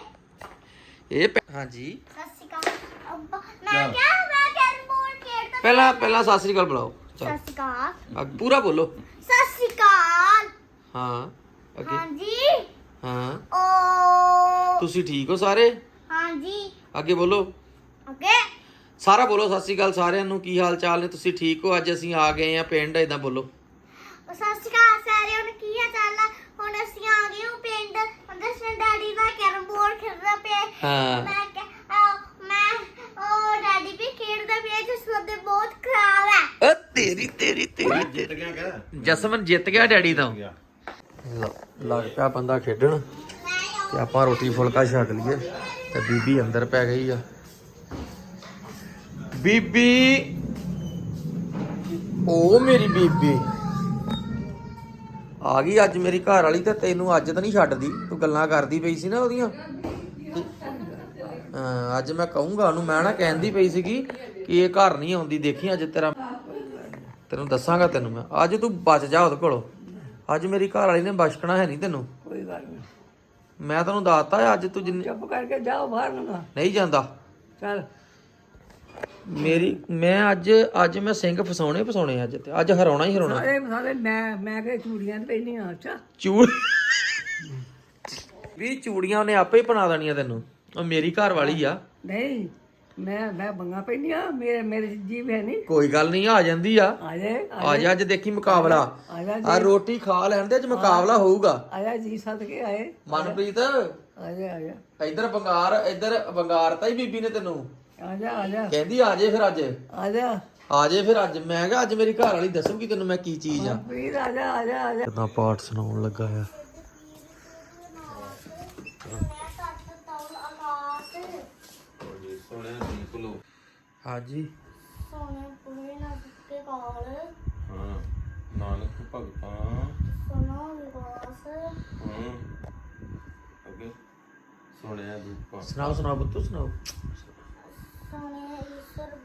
ਇਹ ਪੈ- ਹਾਂਜੀ। ਸਤਿ ਸ਼੍ਰੀ ਅਕਾਲ। ਅੱਬਾ ਮੈਂ ਕਿਹਾ ਮੈਂ ਕੈਰਮ ਬੋਰਡ ਖੇਡਦਾ ਪਹਿਲਾਂ ਪਹਿਲਾਂ ਸਤਿ ਸ੍ਰੀ ਅਕਾਲ ਬੁਲਾਓ। ਚਲ। ਸਤਿ ਸ਼੍ਰੀ ਅਕਾਲ। ਪੂਰਾ ਬੋਲੋ। ਸਤਿ ਸ਼੍ਰੀ ਅਕਾਲ। ਹਾਂ। ਅੱਗੇ। ਹਾਂਜੀ। ਹਾਂ। ਓ। ਤੁਸੀਂ ਠੀਕ ਹੋ ਸਾਰੇ? ਹਾਂਜੀ। ਅੱਗੇ ਬੋਲੋ। ਓਕੇ ਸਾਰਾ ਬੋਲੋ ਸਤਿ ਸ੍ਰੀ ਅਕਾਲ ਸਾਰਿਆਂ ਨੂੰ ਕੀ ਹਾਲ ਚਾਲ ਨੇ? ਤੁਸੀਂ ਠੀਕ ਹੋ? ਅੱਜ ਅਸੀਂ ਆ ਗਏ ਆ ਪਿੰਡ ਇਦਾਂ ਬੋਲੋ। ਸਤਿ ਸ਼੍ਰੀ ਅਕਾਲ ਸਾਰਿਆਂ ਨੂੰ ਕੀ ਹਾਲ ਚਾਲ ਆ? ਹੁਣ ਅਸੀਂ ਆ ਗਏ ਹਾਂ ਪਿੰਡ। ਅੰਦਰ ਡੈਡੀ ਦਾ ਕੈਰਮ ਬੋਰਡ ਖੇਡਦਾ ਪਿਆ ਹੈ। ਹਾਂ। ਮੈਂ ਕਿਹਾ, ਅਹ, ਮੈਂ ਉਹ ਡੈਡੀ ਵੀ ਖੇਡਦਾ ਪਿਆ ਜਿਸ ਦੇ ਬਹੁਤ ਖਰਾਬ ਹੈ ਓ ਤੇਰੀ ਤੇਰੀ ਤੇਰੀ ਜਿੱਤ ਗਿਆ ਕਹ। ਜਸਮਨ ਜਿੱਤ ਗਿਆ ਡੈਡੀ ਤੋਂ। ਲੱਗ ਪਿਆ ਬੰਦਾ ਖੇਡਣ। ਤੇ ਆਪਾਂ ਰੋਟੀ ਫੁਲਕਾ ਛਕ ਲਈਏ। ਤੇ ਬੀਬੀ ਅੰਦਰ ਪੈ ਗਈ ਆ। ਬੀਬੀ ਓ ਮੇਰੀ ਬੀਬੀ। ਆ ਗਈ ਅੱਜ ਮੇਰੀ ਘਰ ਵਾਲੀ ਤੇ ਤੈਨੂੰ ਅੱਜ ਤਾਂ ਨਹੀਂ ਛੱਡਦੀ। ਤੂੰ ਗੱਲਾਂ ਕਰਦੀ ਪਈ ਸੀ ਨਾ ਉਹਦੀਆਂ। ਅੱਜ ਮੈਂ ਕਹੂੰਗਾ ਉਹਨੂੰ, ਮੈਂ ਨਾ ਕਹਿੰਦੀ ਪਈ ਸੀਗੀ ਕਿ ਇਹ ਘਰ ਨਹੀਂ ਆਉਂਦੀ। ਦੇਖੀ ਅੱਜ ਤੇਰਾ ਤੈਨੂੰ ਦੱਸਾਂਗਾ ਤੈਨੂੰ ਮੈਂ। ਅੱਜ ਤੂੰ ਬਚ ਜਾ ਉਹਦੇ ਕੋਲੋਂ। ਅੱਜ ਮੇਰੀ ਘਰ ਵਾਲੀ ਨੇ ਬਚਕਣਾ ਹੈ ਨਹੀਂ ਤੈਨੂੰ। ਕੋਈ ਗੱਲ ਨਹੀਂ। ਮੈਂ ਤੈਨੂੰ ਦੱਸਤਾ ਅੱਜ ਤੂੰ ਜਿੰਨੀ ਚੁੱਪ ਕਰਕੇ ਜਾਓ ਬਾਹਰ ਨੂੰ ਨਹੀਂ ਜਾਂਦਾ। ਚੱਲ। ਮੇਰੀ ਮੈਂ ਅੱਜ ਅੱਜ ਮੈਂ ਸਿੰਘ ਫਸਾਉਣੇ ਫਸਾਉਣੇ ਅੱਜ ਤੇ। ਅੱਜ ਹਰਾਉਣਾ ਹੀ ਹਰਾਉਣਾ। ਸਾਰੇ ਸਾਰੇ ਮੈਂ ਮੈਂ ਕਿ ਚੂੜੀਆਂ ਤੇ ਪਹਿਲੀਆਂ ਅੱਛਾ। ਚੂੜ ਵੀ ਚੂੜੀਆਂ ਉਹਨੇ ਆਪੇ ਹੀ ਬਣਾ ਦੇਣੀਆਂ ਤੈਨੂੰ। ਉਹ ਮੇਰੀ ਘਰ ਵਾਲੀ ਆ। ਨਹੀਂ। ਮੈਂ ਮੈਂ ਬੰਗਾ ਪਹਿਲੀਆਂ ਮੇਰੇ ਮੇਰੇ ਜੀਵ ਹੈ ਨਹੀਂ। ਕੋਈ ਗੱਲ ਨਹੀਂ ਆ ਜਾਂਦੀ ਆ। ਆ ਜਾ ਆ ਜਾ ਅੱਜ ਦੇਖੀ ਮੁਕਾਬਲਾ। ਆ ਜਾ। ਆ ਰੋਟੀ ਖਾ ਲੈਣ ਦੇ ਅੱਜ ਮੁਕਾਬਲਾ ਹੋਊਗਾ। ਆ ਜਾ ਜੀ ਸੱਦ ਕੇ ਆਏ। ਮਨਪ੍ਰੀਤ। ਆ ਜਾ ਆ ਜਾ ਇੱਧਰ ਬੰਗਾਰ ਇੱਧਰ ਬੰਗਾਰਤਾ ਹੀ ਬੀਬੀ ਨੇ ਤੈਨੂੰ। ਆ ਜਾ ਆ ਜਾ। ਕਹਿੰਦੀ ਆ ਜੇ ਫਿਰ ਅੱਜ। ਆ ਜਾ। ਆ ਜੇ ਫਿਰ ਅੱਜ। ਮੈਂ ਕਿਹਾ ਅੱਜ ਮੇਰੀ ਘਰ ਵਾਲੀ ਦੱਸੂਗੀ ਤੈਨੂੰ ਮੈਂ ਕੀ ਚੀਜ਼ ਆ। ਵੀਰ ਆ ਜਾ ਆ ਜਾ ਆ ਜਾ। ਕਿਦਾਂ ਪਾਠ ਸੁਣਾਉਣ ਲੱਗਾ ਆ। ਹਾਂਜੀ। ਸੋਨੇ ਪੁਰੇ ਨਾ ਕੇ ਕਾਲ। ਹਾਂ ਨਾਨਕ ਭਗਤਾਂ। ਸੋਨਾ ਵਿਕਾਸ। ਹਾਂ। ਅੱਗੇ। ਸੁਣਿਆ ਰੂਪਾ ਸੁਣਾਓ ਸੁਣਾਓ ਬੱਤੂ ਸੁਣਾਓ।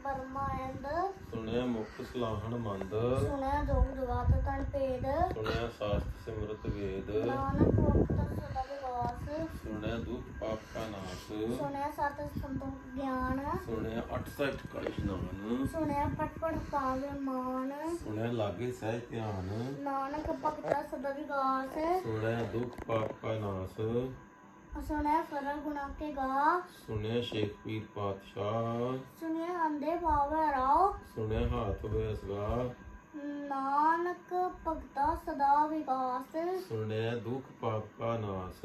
ਬਰਮਾ ਐਂਡ ਸੁਣਿਆ ਮੁਖ ਸਲਾਹਣ ਮੰਦ। ਸੁਣਿਆ ਜੋਗ ਜਗਾਤ ਤਨ ਭੇਦ। ਸੁਣਿਆ ਸਾਸਤ ਸਿਮਰਤ ਵੇਦ। ਨਾਨਕ ਸਦਾ ਸੁਣਿਆ ਦੁਖ ਪਾਪ ਕਾ ਨਾਸ। ਸੁਣਿਆ ਸਤ ਸੰਤੋਖ ਗਿਆਨ। ਸੁਣਿਆ ਅਠ ਸਠ ਕਲ ਇਸ਼ਨਾਨ ਸੁਣਿਆ ਪਟ ਪਟ ਪਾਵੇ ਮਾਨ। ਸੁਣਿਆ ਲਾਗੇ ਸਹਿ ਧਿਆਨ। ਨਾਨਕ ਭਗਤਾ ਸਦਾ ਵਿਕਾਸ ਸੁਣਿਆ ਦੁਖ ਪਾਪ ਕਾ ਨਾਸ। ਸੁਣਿਆ ਫਰਲ ਗੁਨਾ ਕੇ ਗਾ। ਸੁਣਿਆ ਸ਼ੇਖ ਪੀਰ ਪਾਤਸ਼ਾਹ? ਸੁਣਿਆ ਅੰਦੇ ਭਾਵੇ ਰਾਓ। ਸੁਣਿਆ ਹਾਥ ਵੇਸਗਾ ਨਾਨਕ ਭਗਤਾ ਸਦਾ ਵਿਕਾਸ। ਸੁਣਿਆ ਦੁਖ ਪਾਪ ਕਾ ਨਾਸ।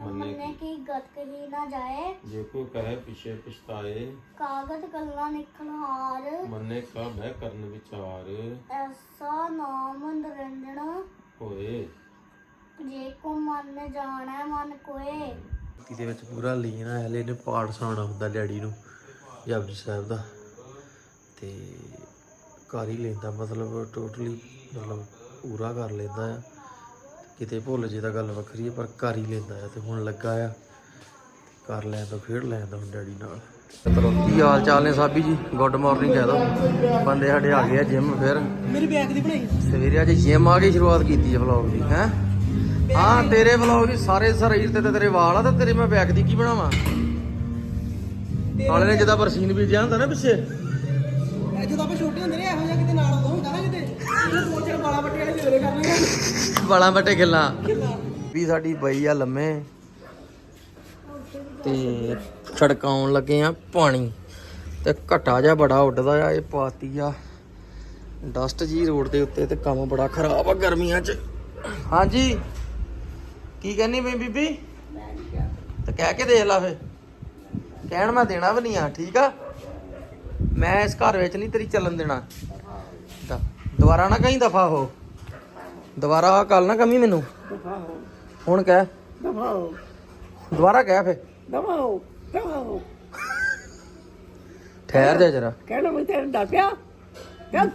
ਮੰਨੇ ਕੀ ਗਤ ਕਹੀ ਨਾ ਜਾਏ। ਜੇ ਕੋ ਕਹੇ ਪਿਛੇ ਪਛਤਾਏ। ਕਾਗਦ ਗੱਲਾਂ ਨਿਕਲ ਹਾਰ। ਮੰਨੇ ਕਾ ਬਹਿ ਕਰਨ ਵਿਚਾਰ। ਐਸਾ ਨਾਮ ਨਿਰੰਜਨ ਹੋਏ। ਜੇ ਕੋ ਮਨ ਜਾਣੈ ਮਨ ਕੋਏ। ਇਹਦੇ ਵਿੱਚ ਪੂਰਾ ਲੀਨ ਆ ਹਲੇ ਇਹਨੇ ਪਾਠ ਸੁਣਾਉਣਾ ਹੁੰਦਾ ਡੈਡੀ ਨੂੰ ਜਪਜੀ ਸਾਹਿਬ ਦਾ। ਤੇ ਕਰ ਹੀ ਲੈਂਦਾ ਮਤਲਬ ਟੋਟਲੀ ਮਤਲਬ ਪੂਰਾ ਕਰ ਲੈਂਦਾ ਆ। ਕਿਤੇ ਭੁੱਲ ਜੇ ਤਾਂ ਗੱਲ ਵੱਖਰੀ ਹੈ ਪਰ ਕਰ ਹੀ ਲੈਂਦਾ ਆ ਤੇ ਹੁਣ ਲੱਗਾ ਆ। ਕਰ ਲੈਣ ਤੋਂ ਖੇਡ ਲੈਣ ਦਾ ਹੁਣ ਡੈਡੀ ਨਾਲ। ਚਲੋ ਕੀ ਹਾਲ ਚਾਲ ਨੇ ਸਾਬੀ ਜੀ? ਗੁੱਡ ਮਾਰਨਿੰਗ ਕਹਿ ਦੋ। ਬੰਦੇ ਸਾਡੇ ਆ ਗਏ ਆ ਜਿਮ ਫਿਰ। ਮੇਰੀ ਬੈਗ ਦੀ ਬਣਾਈ। ਸਵੇਰੇ ਅੱਜ ਜਿਮ ਆ ਕੇ ਸ਼ੁਰੂਆਤ ਕੀਤੀ ਹੈ ਵਲੌਗ ਦੀ ਹੈ? ਹਾਂ ਤੇਰੇ ਵਲੌਗ ਦੀ ਸਾਰੇ ਸਰੀਰ ਤੇ ਤੇ ਤੇਰੇ ਵਾਲ ਆ ਤੇ ਤੇਰੇ ਮੈਂ ਬੈਗ ਦੀ ਕੀ ਬਣਾਵਾਂ? ਹਾਲੇ ਨੇ ਜਿਹਦਾ ਬਰਸੀਨ ਵੀ ਜਿਹਾ ਹੁੰਦਾ ਨਾ ਪਿੱਛੇ। ਜਦੋਂ ਆਪਾਂ ਛੋਟੇ ਹੁੰਦੇ ਨੇ ਇਹੋ ਜਿਹਾ ਕਿਤੇ ਨਾਲ ਉਦੋਂ ਹੁੰਦਾ ਨਾ ਕਿਤੇ। ਇਹਨੂੰ ਪੋਚੇ ਵਾਲਾ ਪੱਟੀ ਵਾਲੇ ਜਿਹੜੇ ਕਰਨੇ ਵਾਲਾਂ ਬੱਟੇ ਗੱਲਾਂ। ਵੀ ਸਾਡੀ ਬਈ ਆ ਲੰਮੇ। ਤੇ ਛੜਕਾਉਣ ਲੱਗੇ ਆ ਪਾਣੀ। ਤੇ ਘਟਾ ਜਿਹਾ ਬੜਾ ਉੱਡਦਾ ਆ ਇਹ ਪਾਤੀ ਆ। ਡਸਟ ਜੀ ਰੋਡ ਦੇ ਉੱਤੇ ਤੇ ਕੰਮ ਬੜਾ ਖਰਾਬ ਆ ਗਰਮੀਆਂ 'ਚ। ਹਾਂਜੀ। ਕੀ ਕਹਿੰਨੀ ਬਈ ਬੀਬੀ? ਤੇ ਕਹਿ ਕੇ ਦੇਖ ਲਾ ਫੇ ਕਹਿਣ ਮੈਂ ਦੇਣਾ ਵੀ ਨਹੀਂ ਆ ਠੀਕ ਆ? ਮੈਂ ਇਸ ਘਰ ਵਿੱਚ ਨਹੀਂ ਤੇਰੀ ਚੱਲਣ ਦੇਣਾ। ਤਾਂ ਦੁਬਾਰਾ ਨਾ ਕਹੀਂ ਦਫਾ ਹੋ। ਦੁਬਾਰਾ ਆਹ ਗੱਲ ਨਾ ਕਮੀ ਮੈਨੂੰ। ਦਫਾ ਹੋ। ਹੁਣ ਕਹਿ। ਦਫਾ ਹੋ। ਦੁਬਾਰਾ ਕਹਿ ਫੇ ਦਫਾ ਹੋ। ਦਫਾ ਹੋ। ਠਹਿਰ ਜਾ ਜਰਾ। ਕਹਿਣਾ ਮੈਂ ਪਿਆ? ਚੱਲ।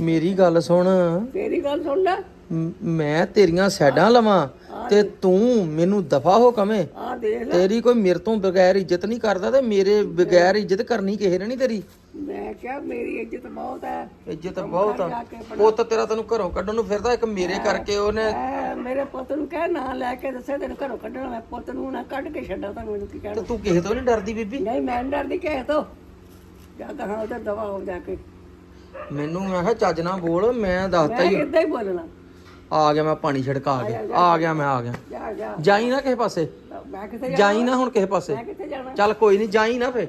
ਮੇਰੀ ਗੱਲ ਸੁਣ। ਤੇਰੀ ਗੱਲ ਸੁਣ ਲੈ। ਮ- ਤੇਰੀਆਂ ਸਾਈਡਾਂ ਲਵਾਂ ਤੇ ਤੂੰ ਮੈਨੂੰ ਦਫਾ ਹੋ ਕਵੇਂ। ਆ ਦੇਖ। ਲੈ ਤੇਰੀ ਕੋਈ ਮੇਰੇ ਤੋਂ ਬਗੈਰ ਇੱਜ਼ਤ ਨਹੀਂ ਕਰਦਾ ਤੇ ਮੇਰੇ ਬਗੈਰ ਇੱਜ਼ਤ ਕਰਨੀ ਕਿਸੇ ਨੇ ਨਹੀਂ ਤੇਰੀ। ਮੈਂ ਕਿਹਾ ਮੇਰੀ ਇੱਜ਼ਤ ਬਹੁਤ ਹੈ। ਇੱਜ਼ਤ ਬਹੁਤ ਆ। ਪੁੱਤ ਤੇਰਾ ਤੈਨੂੰ ਘਰੋਂ ਕੱਢਣ ਨੂੰ ਫਿਰਦਾ ਇੱਕ ਮੇਰੇ ਕਰਕੇ ਉਹਨੇ ਐ ਮੇਰੇ ਪੁੱਤ ਨੂੰ ਕਹਿ ਨਾ ਲੈ ਕੇ ਦੱਸੇ ਤੈਨੂੰ ਘਰੋਂ ਕੱਢਣਾ ਮੈਂ। ਪੁੱਤ ਨੂੰ ਨਾ ਕੱਢ ਕੇ ਛੱਡਾਂ ਤੁਹਾਨੂੰ ਮੈਨੂੰ ਕੀ ਤੇ ਕਹਿਣਾ। ਤੂੰ ਕਿਸੇ ਤੋਂ ਨਹੀਂ ਡਰਦੀ ਬੀਬੀ? ਨਹੀਂ ਮੈਂ ਨੀ ਡਰਦੀ ਕਿਸੇ ਤੋਂ। ਜਾ ਕਹਾਂ ਉਧਰ ਦਵਾ ਹੋ ਜਾ ਕੇ। ਮੈਨੂੰ ਮੈਂ ਕਿਹਾ ਚੱਜ ਨਾਲ ਬੋਲ ਮੈਂ ਦੱਸਤਾ ਮੈਂ ਹੀ ਕਿੱਦਾਂ ਹੀ ਬੋਲਣਾ। ਆ ਗਿਆ ਮੈਂ ਪਾਣੀ ਛਿੜਕਾ ਕੇ। ਆ ਗਿਆ ਮੈਂ ਆ ਗਿਆ। ਜਾਈ ਨਾ ਕਿਸੇ ਪਾਸੇ। ਮੈਂ ਕਿੱਥੇ ਜਾ ਜਾਈ ਨਾ ਹੁਣ ਕਿਸੇ ਪਾਸੇ। ਮੈਂ ਕਿੱਥੇ ਜਾਣਾ? ਚੱਲ ਕੋਈ ਨਹੀਂ ਜਾਈ ਨਾ ਫੇ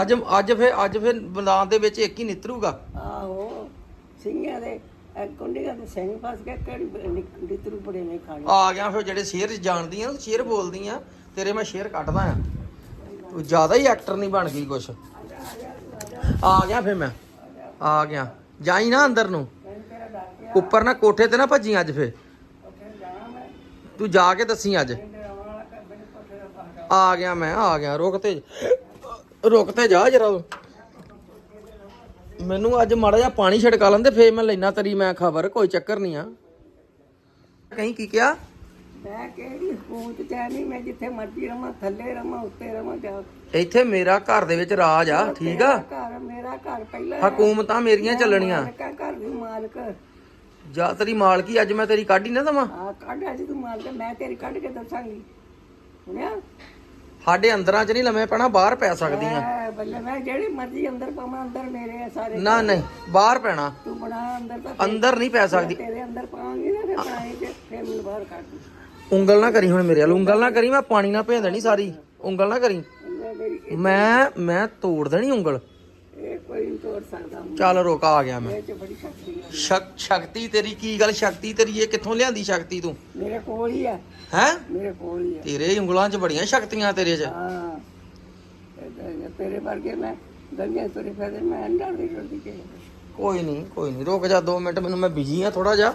ਅੱਜ ਅੱਜ ਫੇ ਅੱਜ ਫੇ ਬਲਾਨ ਦੇ ਵਿੱਚ ਇੱਕ ਹੀ ਨਿਤਰੂਗਾ। ਆਹੋ ਸਿੰਘਾਂ ਦੇ ਕੁੰਡੀਆਂ ਦੇ ਸਿੰਘ ਫਸ ਕੇ ਕਿਹੜੀ ਡਿਤਰੂ ਬੜੇ ਨਹੀਂ ਖਾਣੇ ਆ ਗਿਆ ਫਿਰ ਜਿਹੜੇ ਸ਼ੇਰ ਜਾਣਦੀ ਆ ਸ਼ੇਰ ਬੋਲਦੀ ਆ ਤੇਰੇ ਮੈਂ ਸ਼ੇਰ ਕੱਢਦਾ ਆ। ਤੂੰ ਜ਼ਿਆਦਾ ਹੀ ਐਕਟਰ ਨਹੀਂ ਬਣ ਗਈ ਕੁਛ। ਆ ਗਿਆ ਫੇ ਮੈਂ ਆ ਗਿਆ। ਜਾਈ ਨਾ ਅੰਦਰ ਨੂੰ। ਉੱਪਰ ਨਾ ਕੋਠੇ ਤੇ ਨਾ ਭੱਜੀ ਅੱਜ ਫੇ ਤੂੰ ਜਾ ਕੇ ਦੱਸੀ ਅੱਜ। ਆ ਗਿਆ ਮੈਂ ਆ ਗਿਆ। ਰੁਕ ਤੇ ਰੁਕ ਤੇ ਜਾ ਜਰਾ। ਮੈਨੂੰ ਅੱਜ ਮਾੜਾ ਜਿਹਾ ਪਾਣੀ ਛਿੜਕਾ ਲੈਂਦੇ ਫੇਰ ਮੈਂ ਲੈਣਾ ਤੇਰੀ ਮੈਂ ਖਬਰ ਕੋਈ ਚੱਕਰ ਨਹੀਂ ਆ। ਕਹੀਂ ਕੀ ਕਿਹਾ? ਮੈਂ ਕਿਹੜੀ ਹਕੂਮਤ ਚ ਐ ਨਹੀਂ ਮੈਂ ਜਿੱਥੇ ਮਰਜ਼ੀ ਰਵਾਂ ਥੱਲੇ ਰਵਾਂ ਉੱਤੇ ਰਵਾਂ ਜਾ। ਇੱਥੇ ਮੇਰਾ ਘਰ ਦੇ ਵਿੱਚ ਰਾਜ ਆ ਠੀਕ ਆ? ਘਰ ਮੇਰਾ ਘਰ ਪਹਿਲਾਂ ਹਕੂਮਤਾਂ ਮੇਰੀਆਂ ਚੱਲਣੀਆਂ। ਘਰ ਦੀ ਮਾਲਕ। ਜਾਂ ਤੇਰੀ ਮਾਲਕੀ ਅੱਜ ਮੈਂ ਤੇਰੀ ਕੱਢ ਹੀ ਨਾ ਦਵਾਂ। ਆ ਕੱਢ ਅੱਜ ਤੂੰ ਮਾਲਕ ਮੈਂ ਤੇਰੀ ਕੱਢ ਕੇ ਦੱਸਾਂਗੀ। ਸੁਣਿਆ? ਸਾਡੇ ਅੰਦਰਾਂ 'ਚ ਨਹੀਂ ਲੰਮੇ ਪੈਣਾ ਬਾਹਰ ਪੈ ਸਕਦੀ ਆ ਐ ਬੱਲੇ ਮੈਂ ਜਿਹੜੀ ਮਰਜ਼ੀ ਅੰਦਰ ਪਾਵਾਂ ਅੰਦਰ ਮੇਰੇ ਆ ਸਾਰੇ ਨਾ ਨਹੀਂ ਬਾਹਰ ਪੈਣਾ। ਤੂੰ ਬਣਾ ਅੰਦਰ ਤਾਂ ਅੰਦਰ ਨਹੀਂ ਪੈ ਸਕਦੀ। ਤੇਰੇ ਅੰਦਰ ਪਾਵਾਂਗੀ ਨਾ ਫਿਰ ਬਣਾਈ ਤੇ ਫਿਰ ਮੈਨੂੰ ਬਾਹਰ ਕੱਢ ਦੂੰ। ਉਂਗਲ ਨਾ ਕਰੀ ਹੁਣ ਮੇਰੇ ਵੱਲ ਉਂਗਲ ਨਾ ਕਰੀ ਮੈਂ ਪਾਣੀ ਨਾ ਭੇਜ ਦੇਣੀ ਸਾਰੀ। ਉਂਗਲ ਨਾ ਕਰੀ। ਅੰਦਰ ਮੇਰੀ ਮੈਂ ਮੈਂ ਤੋੜ ਦੇਣੀ ਉਂਗਲ। ਕੋਈ ਨਹੀਂ ਤੋੜ ਸਕਦਾ ਚੱਲ ਰੁਕ ਆ ਗਿਆ ਮੈਂ। ਇਹ ਚ ਬੜੀ ਸ਼ਕਤੀ ਹੈ ਸ਼ਕ ਸ਼ਕਤੀ ਤੇਰੀ ਕੀ ਗੱਲ? ਸ਼ਕਤੀ ਤੇਰੀ ਇਹ ਕਿੱਥੋਂ ਲਿਆਂਦੀ ਸ਼ਕਤੀ ਤੂੰ? ਮੇਰੇ ਕੋਲ ਹੀ ਹੈ ਹੈ? ਮੇਰੇ ਕੋਲ ਹੀ ਹੈ ਤੇਰੇ ਉਂਗਲਾਂ 'ਚ ਬੜੀਆਂ ਸ਼ਕਤੀਆਂ ਤੇਰੇ 'ਚ। ਹਾਂ। ਏਦਾਂ ਹੀ ਆ, ਤੇਰੇ ਵਰਗੇ ਮੈਂ ਗਲੀਆਂ ਤੁਰੇ ਫਿਰਦੇ ਮੈਂ ਅੰਦਰ ਦੀ ਜੁੜਦੀ ਕੇ ਕੋਈ ਨਹੀਂ ਕੋਈ ਨਹੀਂ ਰੁਕ ਜਾ 2 ਮਿੰਟ ਮੈਨੂੰ ਮੈਂ ਬਿਜ਼ੀ ਆ ਥੋੜਾ ਜਿਹਾ।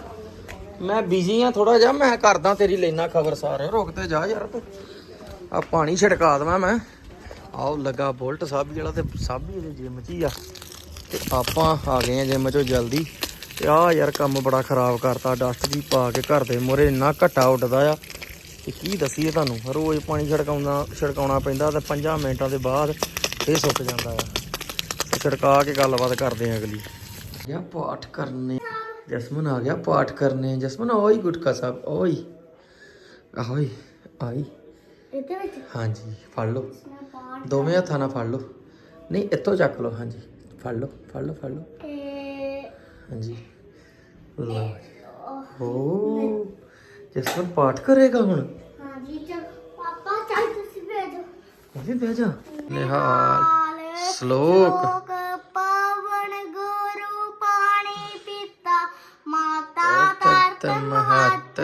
ਮੈਂ ਬਿਜ਼ੀ ਆ ਥੋੜਾ ਜਿਹਾ ਮੈਂ ਕਰਦਾ ਤੇਰੀ ਲੈਣਾ ਖਬਰ ਸਾਰੇ। ਰੁਕ ਤੇ ਜਾ ਯਾਰ ਤੂੰ। ਆ ਪਾਣੀ ਛਿੜਕਾ ਦਵਾਂ ਮੈਂ। ਆਓ ਲੱਗਾ ਬੋਲਟ ਸਾਬੀ ਵਾਲਾ ਤੇ ਸਾਬੀ ਦੇ ਜਿਮ 'ਚ ਹੀ ਆ। ਤੇ ਆਪਾਂ ਆ ਗਏ ਆ ਜਿਮ 'ਚੋਂ ਜਲਦੀ। ਤੇ ਆ ਯਾਰ ਕੰਮ ਬੜਾ ਖਰਾਬ ਕਰਤਾ ਡਸਟ ਦੀ ਪਾ ਕੇ ਘਰ ਦੇ ਮੋਰੇ ਇੰਨਾ ਘੱਟਾ ਉੱਡਦਾ ਆ। ਤੇ ਕੀ ਦਸੀਏ ਤੁਹਾਨੂੰ ਰੋਜ਼ ਪਾਣੀ ਛਿੜਕਾਉਣਾ ਛਿੜਕਾਉਣਾ ਪੈਂਦਾ ਤੇ 5 ਮਿੰਟਾਂ ਦੇ ਬਾਅਦ ਇਹ ਸੁੱਕ ਜਾਂਦਾ ਆ। ਛਿੜਕਾ ਕੇ ਗੱਲਬਾਤ ਕਰਦੇ ਆ ਅਗਲੀ। ਗਿਆ ਪਾਠ ਕਰਨੇ। ਜਸਮਨ ਆ ਗਿਆ ਪਾਠ ਕਰਨੇ। ਜਸਮਨ ਓਏ ਗੁਟਕਾ ਸਾਹਿਬ ਓਏ। ਆਹੋਏ ਆਈ। ਇਹਦੇ ਵਿੱਚ? ਹਾਂਜੀ ਫੜ ਲਓ। ਦੋਵੇਂ ਹੱਥਾਂ ਨਾਲ ਫੜ ਲਓ। ਨਹੀਂ ਇੱਥੋਂ ਚੱਕ ਲਓ ਹਾਂਜੀ। ਫੜ ਲਓ ਫੜ ਲਓ ਫੜ ਲਓ। ਹਾਂਜੀ। ਲਓ ਓ ਜਸਮਨ ਪਾਠ ਕਰੇਗਾ ਹੁਣ? ਹਾਂਜੀ ਚਲ। ਪਾਪਾ ਚੱਲ ਤੁਸੀਂ ਭੇਜੋ ਜਾ। ਨਿਹਾਲ ਸ਼ਲੋਕ। ਲੋਕ ਪਵਨ ਗੁਰੂ ਪਾਣੀ ਪੀਤਾ। ਮਾਤਾ ਤਰਤ ਮਹੱਤ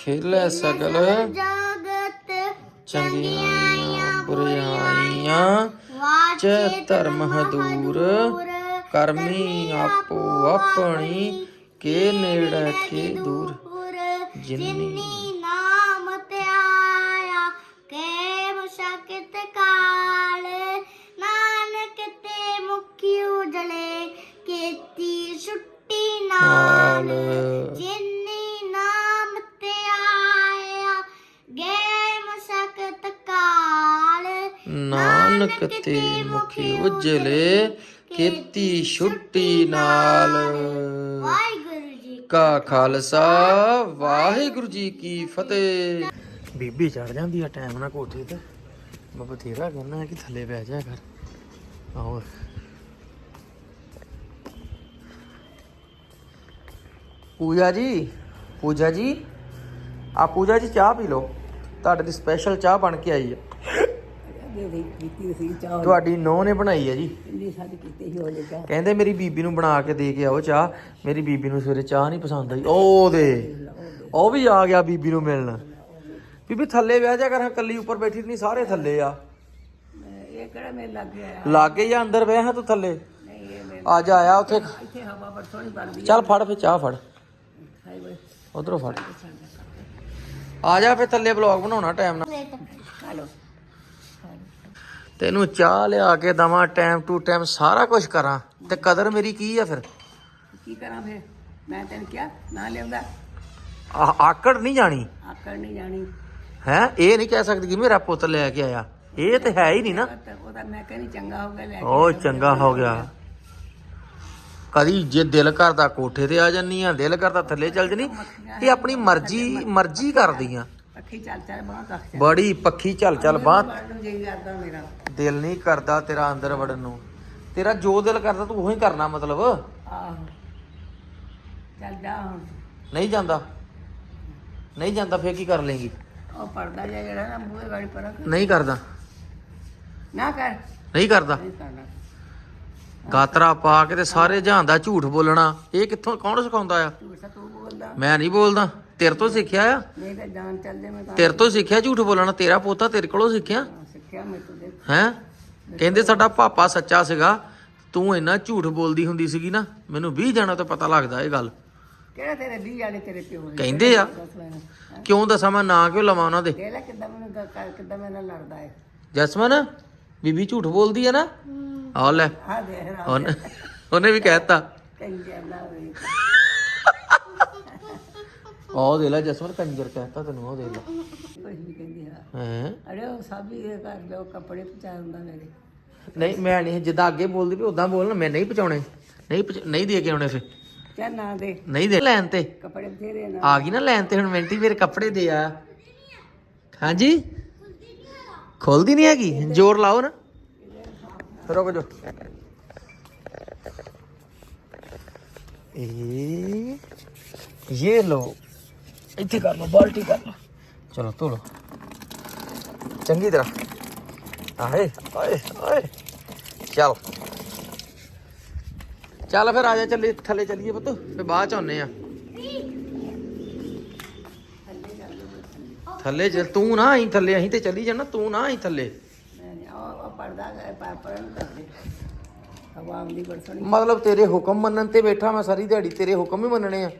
ਖੇਲੇ ਸਗਲ ਜਗਤ ਚੰਗਿਆਈਆਂ ਬੁਰਾਈਆਂ ਚ ਧਰਮ ਹਦੂਰ ਕਰਮੀ ਆਪੋ ਆਪਣੀ ਕੇ ਨੇੜੇ ਕੇ ਦੂਰ ਜਿਨੀ ਨਾਨਕ ਤੇ ਮੁਖੀ ਉਜਲੇ ਕੀਤੀ ਛੁੱਟੀ ਨਾਲ। ਵਾਹਿਗੁਰੂ ਜੀ ਕਾ ਖਾਲਸਾ, ਵਾਹਿਗੁਰੂ ਜੀ ਕੀ ਫਤਿਹ। ਬੀਬੀ ਚੜ ਜਾਂਦੀ ਆ, ਟਾਈਮ ਨਾਲ ਕੋਠੇ ਤੇ। ਮੈਂ ਬਥੇਰਾ ਕਹਿੰਦਾ ਕਿ ਥੱਲੇ ਬਹਿ ਜਾ ਕਰ। ਆਓ ਪੂਜਾ ਜੀ ਪੂਜਾ ਜੀ। ਆ ਪੂਜਾ ਜੀ ਚਾਹ ਪੀ ਲਓ। ਤੁਹਾਡੇ ਦੀ ਸਪੈਸ਼ਲ ਚਾਹ ਬਣ ਕੇ ਆਈ ਹੈ ਦੇ ਦੇ ਕੀਤੀ ਸੀ ਚਾਹ ਤੁਹਾਡੀ ਨੋਹ ਨੇ ਬਣਾਈ ਹੈ ਜੀ। ਇੰਨੀ ਸਾਡੀ ਕੀਤੀ ਸੀ ਹੋ ਜਾਏਗਾ ਕਹਿੰਦੇ ਮੇਰੀ ਬੀਬੀ ਨੂੰ ਬਣਾ ਕੇ ਦੇ ਕੇ ਆਓ ਚਾਹ। ਮੇਰੀ ਬੀਬੀ ਨੂੰ ਸਵੇਰੇ ਚਾਹ ਨਹੀਂ ਪਸੰਦ ਆਈ। ਉਹ ਦੇ ਉਹ ਵੀ ਆ ਗਿਆ ਬੀਬੀ ਨੂੰ ਮਿਲਣ। ਬੀਬੀ ਥੱਲੇ ਵਿਆਹ ਜਾ ਕਰ ਕੱਲੀ ਉੱਪਰ ਬੈਠੀ ਨਹੀਂ ਸਾਰੇ ਥੱਲੇ ਆ। ਇਹ ਕਿਹੜਾ ਮੇਰੇ ਲੱਗ ਗਿਆ ਲਾਗੇ ਜਾਂ ਅੰਦਰ ਵਿਆਹ ਹੈ ਤੂੰ ਥੱਲੇ? ਨਹੀਂ ਇਹ ਮੇਰੇ ਆ ਜਾ ਆਇਆ ਉੱਥੇ। ਇੱਥੇ ਹਵਾ ਬੜੀ ਸੋਹਣੀ ਬਣਦੀ ਚੱਲ ਫੜ ਫੇ ਚਾਹ ਫੜ। ਹਾਈ ਵੇ। ਉਧਰੋਂ ਫੜ। ਆ ਜਾ ਫੇ ਥੱਲੇ ਵਲੌਗ ਬਣਾਉਣਾ ਟਾਈਮ ਨਾਲ। ਹਲੋ ਤੈਨੂੰ ਚਾਹ ਲਿਆ ਕੇ ਦਵਾਂ ਟਾਈਮ ਟੂ ਟਾਈਮ ਸਾਰਾ ਕੁਝ ਕਰਾਂ। ਤੇ ਕਦਰ ਮੇਰੀ ਕੀ ਆ ਫਿਰ? ਕੀ ਕਰਾਂ ਫਿਰ? ਮੈਂ ਤੈਨੂੰ ਕਿਹਾ ਨਾ ਲਿਆਉਂਦਾ। ਆ- ਆਕੜ ਨਹੀਂ ਜਾਣੀ? ਆਕੜ ਨਹੀਂ ਜਾਣੀ। ਹੈ? ਇਹ ਨਹੀਂ ਕਹਿ ਸਕਦੀ ਕਿ ਮੇਰਾ ਪੁੱਤ ਲੈ ਕੇ ਆਇਆ। ਇਹ ਤੇ ਹੈ ਹੀ ਨਹੀਂ ਨਾ। ਉਹ ਤਾਂ- ਉਹ ਤਾਂ ਮੈਂ ਕਹਿੰਦੀ ਚੰਗਾ ਹੋ ਗਿਆ ਲੈ ਕੇ ਉਹ ਚੰਗਾ ਹੋ ਗਿਆ। ਕਦੀ ਜੇ ਦਿਲ ਕਰਦਾ ਕੋਠੇ ਤੇ ਆ ਜੰਨੀ ਆ ਦਿਲ ਕਰਦਾ ਥੱਲੇ ਚੱਲ ਜਨੀ ਇਹ ਆਪਣੀ ਮਰਜ਼ੀ ਮਰਜ਼ੀ ਕਰਦੀਆਂ ਪੱਖੀ ਚੱਲ ਚੱਲ ਬਾਹਰ ਤੱਕ ਚੱਲ। ਬੜੀ ਪੱਖੀ ਚੱਲ ਚੱਲ ਬਾਹ। ਵੜਨ ਨੂੰ ਜੀ ਕਰਦਾ ਮੇਰਾ। ਦਿਲ ਨਹੀਂ ਕਰਦਾ ਤੇਰਾ ਅੰਦਰ ਵੜਨ ਨੂੰ। ਤੇਰਾ ਜੋ ਦਿਲ ਕਰਦਾ ਤੂੰ ਉਹੀ ਕਰਨਾ ਮਤਲਬ। ਆਹੋ। ਚੱਲ ਜਾ ਹੁਣ। ਨਹੀਂ ਜਾਂਦਾ। ਨਹੀਂ ਜਾਂਦਾ ਫੇਰ ਕੀ ਕਰ ਲੇਗੀ ਉਹ ਪਰਦਾ ਜਿਹਾ ਜਿਹੜਾ ਨਾ ਮੂਹੇ ਵਾਲੀ ਪਰ ਨਹੀਂ ਕਰਦਾ। ਨਾ ਕਰ। ਨਹੀਂ ਕਰਦਾ। ਨਹੀਂ ਕਰਨਾ ਗਾਤਰਾ ਪਾ ਕੇ ਤੇ ਸਾਰੇ ਜਹਾਨ ਦਾ ਝੂਠ ਬੋਲਣਾ। ਇਹ ਕਿੱਥੋਂ ਕੌਣ ਸਿਖਾਉਂਦਾ ਆ? ਤੂੰ ਸਾ ਤੂੰ ਬੋਲਦਾ। ਮੈਂ ਨਹੀਂ ਬੋਲਦਾ। ਤੇਰੇ ਤੋਂ ਸਿੱਖਿਆ ਆ? ਨਹੀਂ ਤਾਂ ਜਾਨ ਚੱਲਦੇ ਮੈਂ ਤਾਂ ਤੇਰੇ ਤੋਂ ਸਿੱਖਿਆ ਝੂਠ ਬੋਲਣਾ। ਤੇਰਾ ਪੋਤਾ ਤੇਰੇ ਕੋਲੋਂ ਸਿੱਖਿਆ? ਸਿੱਖਿਆ ਮੈਂ ਤੂੰ ਦੇ ਹੈ? ਕਹਿੰਦੇ ਸਾਡਾ ਪਾਪਾ ਸੱਚਾ ਸੀਗਾ। ਤੂੰ ਇੰਨਾ ਝੂਠ ਬੋਲਦੀ ਹੁੰਦੀ ਸੀਗੀ ਨਾ ਮੈਨੂੰ 20 ਜਣਾ ਤੋਂ ਪਤਾ ਲੱਗਦਾ ਇਹ ਗੱਲ। ਕਿਹੜਾ ਤੇਰੇ ਵੀ ਜਾਣੇ ਤੇਰੇ ਪਿਓ ਦੇ? ਕਹਿੰਦੇ ਆ? ਕਿਉਂ ਦੱਸਾਂ ਮੈਂ ਨਾਂ ਕਿਉਂ ਲਵਾਂ ਉਹਨਾਂ ਦੇ? ਦੇਖ ਲੈ ਕਿੱਦਾਂ ਮੈਨੂੰ ਗ- ਕਰ ਕਿੱਦਾਂ ਮੇਰੇ ਨਾਲ ਲੜਦਾ ਹੈ ਜਸਮਨ ਬੀਬੀ ਝੂਠ ਬੋਲਦੀ ਆ ਨਾ? ਆ ਲੈ। ਆ ਦੇਖ ਰਾ ਉਹਨੇ ਉਹਨੇ ਵੀ ਕਹਿਤਾ ਕੰਜਰ ਨਾ ਹੋਵੇ ਉਹ ਦੇ ਲੈ ਜਸਮਨ ਕੰਜਰ ਕਹਿਤਾ ਤੈਨੂੰ ਉਹ ਦੇ ਲੈ। ਕੁਝ ਕਹਿੰਦੀ ਹੈ? ਅਰੇ ਉਹ ਸਭ ਹੀ ਇਹ ਕਰ ਲਿਓ ਕੱਪੜੇ ਪਹੁੰਚਾ ਦਿੰਦਾ ਮੇਰੇ। ਨਹੀਂ ਮੈਂ ਨਹੀਂ ਜਿੱਦਾਂ ਅੱਗੇ ਬੋਲਦੀ ਵੀ ਉਦਾਂ ਬੋਲਣਾ ਮੈਂ ਨਹੀਂ ਪਹੁੰਚਾਉਣੇ। ਨਹੀਂ ਪਹੁੰਚ- ਨਹੀਂ ਦੇ ਕੇ ਆਉਣੇ ਫੇ ਚੱਲ ਨਾ ਦੇ। ਨਹੀਂ ਦੇ ਲੈਣ ਤੇ। ਕੱਪੜੇ ਬਥੇਰੇ ਨਾ ਆ ਗਈ ਨਾ ਲੈਣ ਤੇ ਹੁਣ ਮਿੰਟੀ ਮੇਰੇ ਕੱਪੜੇ ਦੇ ਆ। ਹਾਂਜੀ? ਖੋਲਦੀ ਨਹੀਂ ਹੈਗੀ? ਜ਼ੋਰ ਲਾਓ ਨਾ। ਰੁਕ ਜਾ ਇਹ ਇਹ ਲੋ ਇੱਥੇ ਕਰ ਲੋ ਬਾਲਟੀ ਕਰ ਲੋ ਚਲੋ ਧੋ ਲੋ ਚੰਗੀ ਤਰ੍ਹਾਂ। ਆਏ ਆਏ ਆਏ। ਚੱਲ। ਚੱਲ ਫਿਰ ਆ ਜਾ ਚੱਲੇ ਥੱਲੇ ਚੱਲੀਏ ਪੁੱਤ। ਫਿਰ ਬਾਅਦ ਚ ਆਉਨੇ ਆ। ਥੱਲੇ ਚੱਲ ਤੂੰ ਨਾ ਆਈ ਥੱਲੇ ਅਸੀਂ ਤੇ ਚੱਲੀ ਜਾਣਾ ਤੂੰ ਨਾ ਆਈ ਥੱਲੇ। ਮਤਲਬ ਤੇਰੇ ਹੁਕਮ ਮੰਨਣ ਤੇ ਬੈਠਾ ਮੈਂ ਸਾਰੀ ਦਿਹਾੜੀ ਤੇਰੇ ਹੁਕਮ ਹੀ ਮੰਨਣੇ ਆ।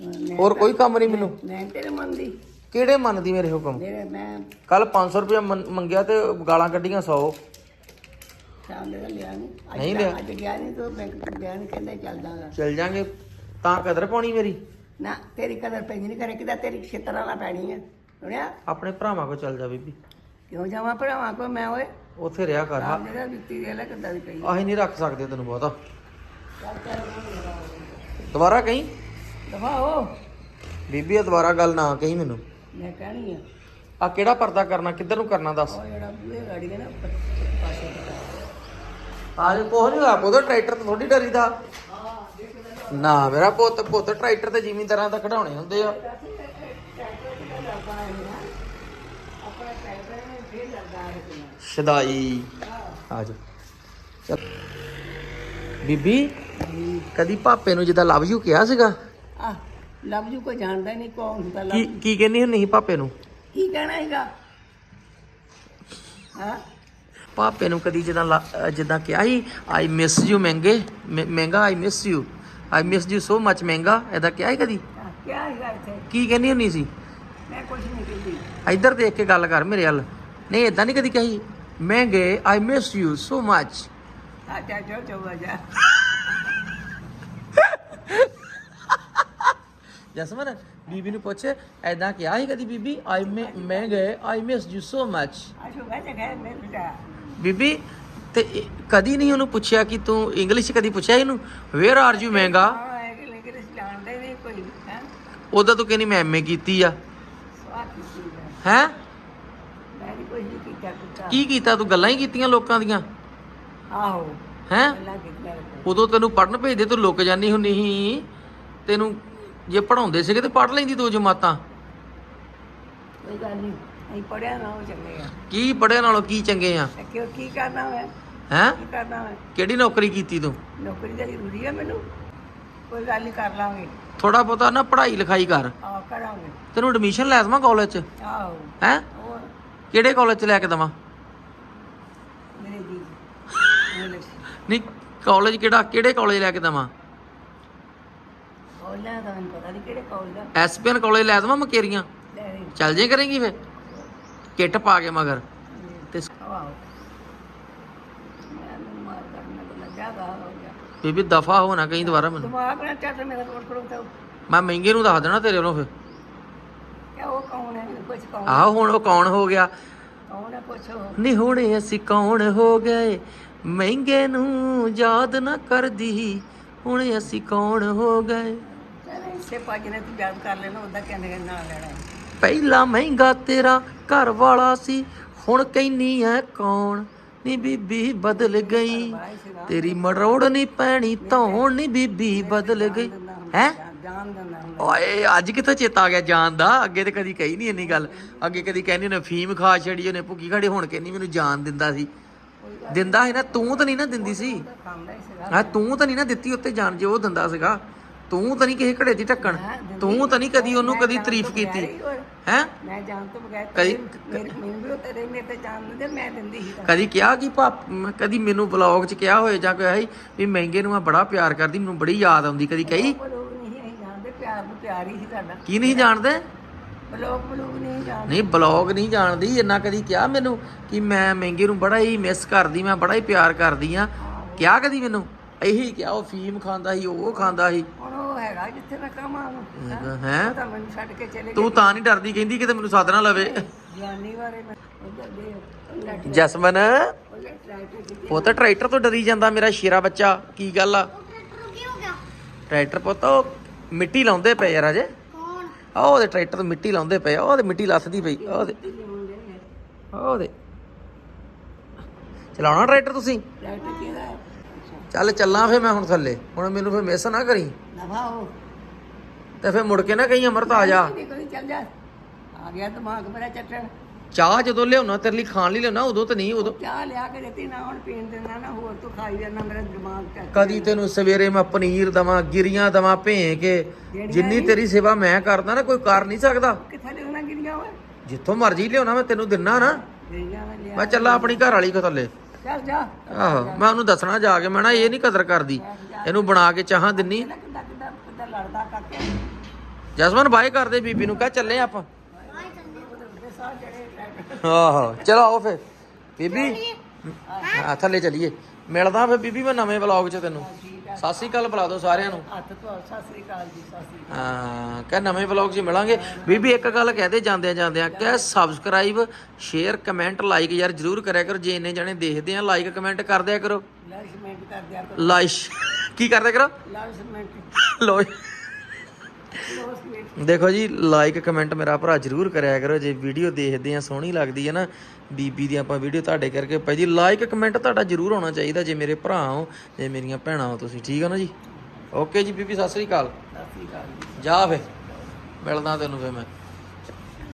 ਮੈਂ ਹੋਰ ਕੋਈ ਕੰਮ ਨਹੀਂ ਮੈਨੂੰ? ਮੈਂ ਤੇਰੇ ਮਨ ਦੀ। ਕਿਹੜੇ ਮੰਨਦੀ ਮੇਰੇ ਹੁਕਮ ਮੇਰੇ ਮੈਂ ਕੱਲ 500 ਰੁਪਏ ਮੰਗਿਆ ਤੇ ਗਾਲਾਂ ਕੱਢੀਆਂ 100 ਸ਼ਾਮ ਦੇ ਲਿਆ ਨਹੀਂ ਅੱਜ ਨਹੀਂ ਤਾਂ- ਲਿਆ। ਅੱਜ ਗਿਆ ਨਹੀਂ ਤੂੰ ਬੈਂਕ ਤੋਂ ਗਿਆ ਨਹੀਂ ਕਹਿੰਦਾ ਚੱਲਦਾਗਾ ਚੱਲ ਜਾਾਂਗੇ। ਤਾਂ ਕਦਰ ਪਾਉਣੀ ਮੇਰੀ? ਨਾ ਤੇਰੀ ਕਦਰ ਪੈਂਦੀ ਨਹੀਂ ਕਰੇ ਕਿਦਾ ਤੇਰੀ ਛੇਤਰ ਵਾਲਾ ਪੈਣੀ ਹੈ ਸੁਣਿਆ? ਆਪਣੇ ਭਰਾਵਾਂ ਕੋ ਚੱਲ ਜਾ ਬੀਬੀ। ਕਿਉਂ ਜਾਵਾਂ ਭਰਾਵਾਂ ਕੋ ਮੈਂ ਓਏ ਉੱਥੇ ਰਿਹਾ ਕਰ ਆਪ ਜਿਹੜਾ ਦਿੱਤੀ ਦੇ ਲੈ ਕਿੱਦਾਂ ਦੀ ਪਈ ਅਸੀਂ ਨਹੀਂ ਰੱਖ ਸਕਦੇ ਤੈਨੂੰ ਬਹੁਤਾ। ਦੁਬਾਰਾ ਕਹੀਂ? ਦਫਾਓ ਬੀਬੀ ਇਹ ਦੁਬਾਰਾ ਗੱਲ ਨਾ ਕਹੀਂ ਮੈਨੂੰ। ਮੈਂ ਕਹਿਣੀ ਆ। ਆ ਕਿਹੜਾ ਪਰਦਾ ਕਰਨਾ ਕਿੱਧਰ ਨੂੰ ਕਰਨਾ ਦੱਸ। ਉਹ ਜਿਹੜਾ ਬੂਹੇ ਗਾੜੀ ਹੈ ਨਾ ਉੱਪਰ ਪਾਸੇ ਤੇ ਆਜ ਕੋਹ ਨਹੀਂ ਹੋਇਆ ਪੁੱਤ ਟਰੈਕਟਰ ਤੇ ਥੋੜੀ ਡਰੀਦਾ। ਨਾ ਮੇਰਾ ਪੁੱਤ ਪੁੱਤ ਟਰੈਕਟਰ ਤੇ ਜ਼ਿਮੀਂਦਾਰਾਂ ਦਾ ਕਢਾਉਣੇ ਹੁੰਦੇ ਆ। ਸ਼ਦਾਈ। ਆਜੋ ਚੱਲ। ਬੀਬੀ ਕਦੀ ਪਾਪੇ ਨੂੰ ਜਿੱਦਾਂ ਲਵ ਯੂ ਕਿਹਾ ਸੀਗਾ? ਆ ਲਵ ਯੂ ਕੋ ਜਾਣਦਾ ਹੀ ਨਹੀਂ ਕੌਣ ਹੁੰਦਾ ਕੀ ਲਵ ਕੀ ਕਹਿੰਦੀ ਹੁੰਦੀ ਸੀ ਪਾਪੇ ਨੂੰ? ਕੀ ਕਹਿਣਾ ਹੈਗਾ? ਹਾਂ? ਪਾਪੇ ਨੂੰ ਕਦੀ ਜਿੱਦਾਂ ਜਿੱਦਾਂ ਕਿਹਾ ਸੀ ਆਈ ਮਿਸ ਯੂ ਮਹਿੰਗੇ ਮਹਿੰਗਾ I miss you I miss you so much ਮਹਿੰਗਾ ਇਹਦਾ ਕਿਹਾ ਸੀ ਕਦੀ? ਹੈਗਾ ਇੱਥੇ। ਕੀ ਕਹਿੰਦੀ ਹੁੰਦੀ ਸੀ? ਮੈਂ ਕੁਝ ਨਹੀਂ ਕਹਿੰਦੀ। ਇੱਧਰ ਦੇਖ ਕੇ ਗੱਲ ਕਰ ਮੇਰੇ ਵੱਲ। ਨਹੀਂ ਇਦਾਂ ਨਹੀਂ ਕਦੀ ਕਹੀ ਮਹਿੰਗੇ I miss you so much ਆ ਜਾ ਜੋ ਜੋ ਵਜਾ ਜਸਮਨ ਬੀਬੀ ਨੂੰ ਪੁੱਛ ਐਦਾਂ ਕਿਹਾ ਸੀ ਕਦੀ ਬੀਬੀ? ਆਈ ਮਹਿੰਗੇ I miss you so much ਗਏ ਮੈਂ ਬੀਬੀ ਤੇ ਕਦੀ ਨਹੀਂ ਉਹਨੂੰ ਪੁੱਛਿਆ ਕਿ ਤੂੰ ਇੰਗਲਿਸ਼ ਕਦੀ ਪੁੱਛਿਆ ਇਹਨੂੰ? ਵੇਅਰ ਆਰ ਯੂ ਮਹਿੰਗਾ ਉਹਦਾ ਤੂੰ ਕਹਿੰਦੀ ਮੈਂ ਐਮਏ ਕੀਤੀ ਆ। ਹੈ? ਮੈਂ ਕੀ ਕੀਤਾ ਤੂੰ? ਗੱਲਾਂ ਹੀ ਕੀਤੀਆਂ ਲੋਕਾਂ ਦੀਆਂ। ਆਹੋ। ਹੈ। ਉਦੋਂ ਤੈਨੂੰ ਪੜਨ ਭੇਜਦੇ ਤੂੰ ਲੁੱਕ ਜਾਨੀ ਹੁੰਨੀ ਸੀ। ਤੈਨੂੰ ਜੇ ਪੜਾਉਂਦੇ ਸੀਗੇ ਤੇ ਪੜ ਲੈਂਦੀ ਦੋ ਜਮਾਤਾਂ। ਕੋਈ ਗੱਲ ਨਹੀਂ ਅਸੀਂ ਪੜਿਆ ਨਾ ਹੋ ਚੰਗੇ ਆ। ਕੀ ਪੜਿਆ ਨਾਲੋਂ ਕੀ ਚੰਗੇ ਆ? ਤੇ ਕਿਉਂ ਕੀ ਕਰਨਾ ਹੈ ਹੈ? ਕੀ ਕਰਨਾ ਹੈ ਕਿਹੜੀ ਨੌਕਰੀ ਕੀਤੀ ਤੂੰ? ਨੌਕਰੀ ਤਾਂ ਜ਼ਰੂਰੀ ਹੈ ਮੈਨੂੰ। ਕੋਈ ਗੱਲ ਨਹੀਂ ਕਰ ਲਾਂਗੇ। ਥੋੜਾ ਬਹੁਤਾ ਨਾ ਪੜ੍ਹਾਈ ਲਿਖਾਈ ਕਰ। ਆ ਕਰਾਂਗੇ। ਤੈਨੂੰ ਐਡਮਿਸ਼ਨ ਲੈ ਦਵਾਂ ਕਾਲਜ 'ਚ? ਆਓ ਹੈ? ਹੋਰ? ਕਿਹੜੇ ਕਾਲਜ 'ਚ ਲੈ ਕੇ ਦਵਾਂ? ਮੇਰੇ ਜੀ। ਮੇਰੇ ਨਹੀਂ ਕਾਲਜ ਕਿਹੜਾ ਕਿਹੜੇ ਕਾਲਜ ਲੈ ਕੇ ਦਵਾਂ? ਕੋਲਾ ਦਾ ਮੈਨੂੰ ਪਤਾ ਨਹੀਂ ਕਿਹੜੇ ਕੋਲਾ ਐਸਪੀਐਨ ਕਾਲਜ ਲੈ ਦਵਾਂ ਮਕੇਰੀਆਂ ਲੈ ਚੱਲ ਜੇ ਕਰੇਂਗੀ ਫੇ ਕਿੱਟ ਪਾ ਕੇ ਮਗਰ। ਤੇ ਆਓ ਮੈਂ ਨੂੰ ਮਾਰ ਕਰਨਾ ਤਾਂ ਲੱਗਾ ਗਾ ਹੋ ਗਿਆ ਬੀਬੀ ਦਫਾ ਹੋ ਨਾ ਕਹੀਂ ਦੁਬਾਰਾ ਮੈਨੂੰ। ਦਿਮਾਗ ਨਾਲ ਚੱਟ ਮੇਰਾ ਕੋਲ ਕੋਲ ਤਾਂ ਮੈਂ ਮਹਿੰਗੇ ਨੂੰ ਦੱਸ ਦੇਣਾ ਤੇਰੇ ਵੱਲੋਂ ਫੇ ਕਿਆ ਉਹ ਕੌਣ ਹੈ? ਕੁਝ ਕੌਣ ਆਹ ਹੁਣ ਉਹ ਕੌਣ ਹੋ ਗਿਆ? ਕੌਣ ਹੈ? ਪੁੱਛੋ ਨਹੀਂ ਹੁਣੇ ਅਸੀਂ ਕੌਣ ਹੋ ਗਏ? ਮਹਿੰਗੇ ਨੂੰ ਯਾਦ ਨਾ ਕਰਦੀ। ਹੁਣੇ ਅਸੀਂ ਕੌਣ ਹੋ ਗਏ? ਚਲ ਇਸੇ ਪਾਜ ਨੇ ਤੂੰ ਯਾਦ ਕਰ ਲੈਣਾ ਉਹਦਾ ਕਹਿੰਦੇ ਨਾ ਲੈਣਾ ਪਹਿਲਾ ਮਹਿੰਗਾ ਤੇਰਾ ਘਰ ਵਾਲਾ ਸੀ ਹੁਣ ਕਹਿਨੀ ਐ ਕੌਣ? ਨੀ ਬੀਬੀ ਬਦਲ ਗਈ। ਤੇਰੀ ਮਰੋੜ ਨਹੀਂ ਪੈਣੀ ਧੌਣ ਨੀ ਬੀਬੀ ਬਦਲ ਗਈ। ਹੈ? ਦਿੰਦਾ ਓਏ ਅੱਜ ਕਿੱਥੇ ਚੇਤਾ ਆ ਗਿਆ ਜਾਣ ਦਾ? ਅੱਗੇ ਤੇ ਕਦੀ ਕਹੀ ਨਹੀਂ ਇੰਨੀ ਗੱਲ। ਅੱਗੇ ਕਦੀ ਕਹਿੰਦੀ ਉਹਨੇ ਫੀਮ ਖਾ ਛੜੀ ਉਹਨੇ ਭੁੱਕੀ ਖੜੀ ਹੁਣ ਕਹਿੰਦੀ ਮੈਨੂੰ ਜਾਨ ਦਿੰਦਾ ਸੀ। ਦਿੰਦਾ ਸੀ ਨਾ ਤੂੰ ਤਾਂ ਨਹੀਂ ਨਾ ਦਿੰਦੀ ਸੀ। ਹਾਂ ਤੂੰ ਤਾਂ ਨਹੀਂ ਨਾ ਦਿੱਤੀ ਉੱਤੇ ਜਾਨ ਜੇ ਉਹ ਦਿੰਦਾ ਸੀਗਾ। ਤੂੰ ਤਾਂ ਨਹੀਂ ਕਿਸੇ ਘੜੇ ਦੀ ਢੱਕਣ। ਤੂੰ ਤਾਂ ਨਹੀਂ ਕਦੀ ਉਹਨੂੰ ਕਦੀ ਤਾਰੀਫ ਕੀਤੀ। ਹੈ ਮੈਂ ਜਾਣ ਤੋਂ ਬਗੈਰ ਕਦੀ- ਮੇਰੇ ਮੈਨੂੰ ਵੀ ਉਹ ਤੇਰੇ ਮੇਰੇ ਤੇ ਜਾਣ ਦਿੰਦੇ ਮੈਂ ਦਿੰਦੀ ਸੀ ਤਾਂ। ਕਦੀ ਕਿਹਾ ਕਿ ਮੈਂ ਕਦੀ ਮੈਨੂੰ ਵਲੌਗ 'ਚ ਕਿਹਾ ਹੋਏ ਜਾਂ ਕੋਈ ਹੈ ਵੀ ਮਹਿੰਗੇ ਨੂੰ ਮੈਂ ਬੜਾ ਪਿਆਰ ਕਰਦੀ ਮੈਨੂੰ ਬੜੀ ਯਾਦ ਆਉਂਦੀ ਕਦੀ ਕਹੀ? ਨਹੀਂ ਅਸੀਂ ਜਾਣਦੇ ਪਿਆਰ ਨੂੰ ਪਿਆਰ ਹੀ ਸੀ ਸਾਡਾ। ਕੀ ਜਾਣਦੇ? ਨਹੀਂ ਜਾਣਦੇ। ਨਹੀਂ ਬਲੌਗ ਨਹੀਂ ਜਾਣਦੀ ਇੰਨਾ ਕਦੀ ਕਿਹਾ ਮੈਨੂੰ ਕਿ ਮੈਂ ਮਹਿੰਗੇ ਨੂੰ ਬੜਾ ਹੀ ਮਿਸ ਕਰਦੀ ਮੈਂ ਬੜਾ ਹੀ ਪਿਆਰ ਕਰਦੀ ਆ ਕਿਹਾ ਕਦੀ ਮੈਨੂੰ? ਇਹੀ ਕਿਹਾ ਉਹ ਫੀਮ ਖਾਂਦਾ ਸੀ ਉਹ ਖਾਂਦਾ ਸੀ। ਹੁਣ ਉਹ ਹੈਗਾ ਜਿੱਥੇ ਮੈਂ ਕਮਾਂ ਨੂੰ ਹੈ? ਉਹ ਤਾਂ ਮੈਨੂੰ ਛੱਡ ਕੇ ਚਲੇ ਤੂੰ ਤਾਂ ਨਹੀਂ ਡਰਦੀ ਕਹਿੰਦੀ ਕਿਤੇ ਮੈਨੂੰ ਨਾ ਲਵੇ। ਜਵਾਨੀ ਬਾਰੇ ਮੈਂ ਉਧਰ ਦੇ ਉਹ ਜਸਮਨ ਟਰੈਕਟਰ ਦੀ ਉਹ ਤਾਂ ਟਰੈਕਟਰ ਤੋਂ ਡਰੀ ਜਾਂਦਾ ਮੇਰਾ ਸ਼ੇਰਾ ਬੱਚਾ ਕੀ ਗੱਲ ਆ? ਟਰੈਕਟਰ ਪੁੱਤ ਉਹ ਮਿੱਟੀ ਲਾਉਂਦੇ ਪਏ ਯਾਰ ਅਜੇ ਕੌਣ? ਆ ਉਹਦੇ ਟਰੈਕਟਰ ਤੋਂ ਮਿੱਟੀ ਲਾਉਂਦੇ ਪਏ ਆ ਉਹਦੇ ਮਿੱਟੀ ਲੱਥਦੀ ਪਈ ਆ ਉਹਦੇ। ਆ ਉਹਦੇ। ਚਲਾਉਣਾ ਟਰੈਕਟਰ ਤੁਸੀਂ? ਟਰੈਕਟਰ ਕਿਹਦਾ ਹੈ? ਚੱਲ ਚੱਲਾਂ ਫੇ ਮੈਂ ਹੁਣ ਥੱਲੇ। ਹੁਣ ਮੈਨੂੰ ਫੇ ਮਿਸ ਨਾ ਕਰੀ। ਤੇ ਫੇ ਮੁੜ ਕੇ ਨਾ ਕਹੀਂ ਅਮਰਤ ਆ ਜਾ। ਕਦੀ ਕਦੀ ਚੱਲ ਜਾ। ਆ ਗਿਆ ਦਿਮਾਗ ਮੇਰਾ ਚੱਟਣ ਚਾਹ ਜਦੋਂ ਲਿਆਉਣਾ ਤੇਰੇ ਲਈ ਖਾਣ ਲਈ ਲਿਆਉਣਾ ਉਦੋਂ ਤਾਂ ਨਹੀਂ ਉਦੋਂ ਚਾਹ ਲਿਆ ਕੇ ਦਿੱਤੀ ਨਾ ਹੁਣ ਪੀਣ ਦਿੰਦਾ ਨਾ ਹੋਰ ਤੂੰ ਖਾਈ ਜਾਣਾ ਮੇਰਾ ਦਿਮਾਗ ਚੱਟ ਕਦੀ ਤੈਨੂੰ ਸਵੇਰੇ ਮੈਂ ਪਨੀਰ ਦਵਾਂ ਗਿਰੀਆਂ ਦਵਾਂ ਭੇ ਕੇ। ਜਿੰਨੀ ਤੇਰੀ ਸੇਵਾ ਮੈਂ ਕਰਦਾ ਨਾ ਕੋਈ ਕਰ ਨਹੀਂ ਸਕਦਾ। ਕਿੱਥੇ ਲਿਆਉਣਾ ਗਿਰੀਆਂ ਓਏ? ਜਿੱਥੋਂ ਮਰਜ਼ੀ ਲਿਆਉਣਾ ਮੈਂ ਤੈਨੂੰ ਦਿੰਨਾ ਨਾ। ਗਿਰੀਆਂ ਮੈਂ ਲਿਆ ਮੈਂ ਚੱਲਾਂ ਆਪਣੀ ਘਰ ਵਾਲੀ ਕੋ ਥੱਲੇ। ਚੱਲ ਜਾ। ਆਹੋ ਮੈਂ ਉਹਨੂੰ ਦੱਸਣਾ ਜਾ ਕੇ ਮੈਂ ਨਾ ਇਹ ਨਹੀਂ ਕਦਰ ਕਰਦੀ। ਇਹਨੂੰ ਬਣਾ ਕੇ ਚਾਹਾਂ ਦਿੰਨੀ। ਨਾ ਕਿੱਦਾਂ ਕਿੱਦਾਂ ਕਿੱਦਾਂ ਲੜਦਾ ਕਰਕੇ ਜਸਮਨ ਬਾਏ ਕਰਦੇ ਬੀਬੀ ਨੂੰ ਕਹ ਚੱਲੇ ਆਪਾਂ। ਆਹੋ ਚਲੋ ਆਓ ਫੇ ਬੀਬੀ ਹਾਂ ਥੱਲੇ ਚਲੀਏ। ਮਿਲਦਾ ਫੇ ਬੀਬੀ ਮੈਂ ਨਵੇਂ ਵਲੌਗ 'ਚ ਤੈਨੂੰ। ਸਤਿ ਸ੍ਰੀ ਅਕਾਲ ਬੁਲਾ ਦਿਓ ਸਾਰਿਆਂ ਨੂੰ। ਹੱਥ ਤੋਂ ਸਤਿ ਸ੍ਰੀ ਅਕਾਲ ਜੀ ਸਤਿ ਸ੍ਰੀ ਹਾਂ ਕਹ ਨਵੇਂ ਵਲੌਗ 'ਚ ਮਿਲਾਂਗੇ। ਬੀਬੀ ਇੱਕ ਗੱਲ ਕਹਦੇ ਜਾਂਦੇ ਜਾਂਦੇ ਆ ਕਿ ਸਬਸਕ੍ਰਾਈਬ ਸ਼ੇਅਰ ਕਮੈਂਟ ਲਾਈਕ ਯਾਰ ਜਰੂਰ ਕਰਿਆ ਕਰੋ। ਜੇ ਇੰਨੇ ਜਣੇ ਦੇਖਦੇ ਆ ਲਾਈਕ ਕਮੈਂਟ ਕਰ ਦਿਆ ਕਰੋ। ਲਾਈਸਮੈਂਟ ਕਰ ਦਿਆ ਕਰੋ। ਲਾਈਕ ਕੀ ਕਰਦੇ ਕਰੋ? ਲਾਈਸਮੈਂਟ ਲੋ ਲੋਸਮੈਂਟ ਦੇਖੋ ਜੀ ਲਾਈਕ ਕਮੈਂਟ ਮੇਰਾ ਭਰਾ ਜਰੂਰ ਕਰਿਆ ਕਰੋ। ਜੇ ਵੀਡੀਓ ਦੇਖਦੇ ਆ ਸੋਹਣੀ ਲੱਗਦੀ ਹੈ ਨਾ ਬੀਬੀ ਦੀ ਆਪਾਂ ਵੀਡੀਓ ਤੁਹਾਡੇ ਕਰਕੇ। ਭਾਈ ਜੀ ਲਾਈਕ ਕਮੈਂਟ ਤੁਹਾਡਾ ਜਰੂਰ ਹੋਣਾ ਚਾਹੀਦਾ ਜੇ ਮੇਰੇ ਭਰਾ ਹੋ ਜੇ ਮੇਰੀਆਂ ਭੈਣਾਂ ਹੋ ਤੁਸੀਂ। ਠੀਕ ਆ ਨਾ ਜੀ? ਓਕੇ ਜੀ ਬੀਬੀ ਸਤਿ ਸ੍ਰੀ ਅਕਾਲ। ਸਤਿ ਸ੍ਰੀ ਅਕਾਲ ਜੀ। ਜਾ ਫੇ ਮਿਲਦਾ ਤੈਨੂੰ ਫੇ ਮੈਂ।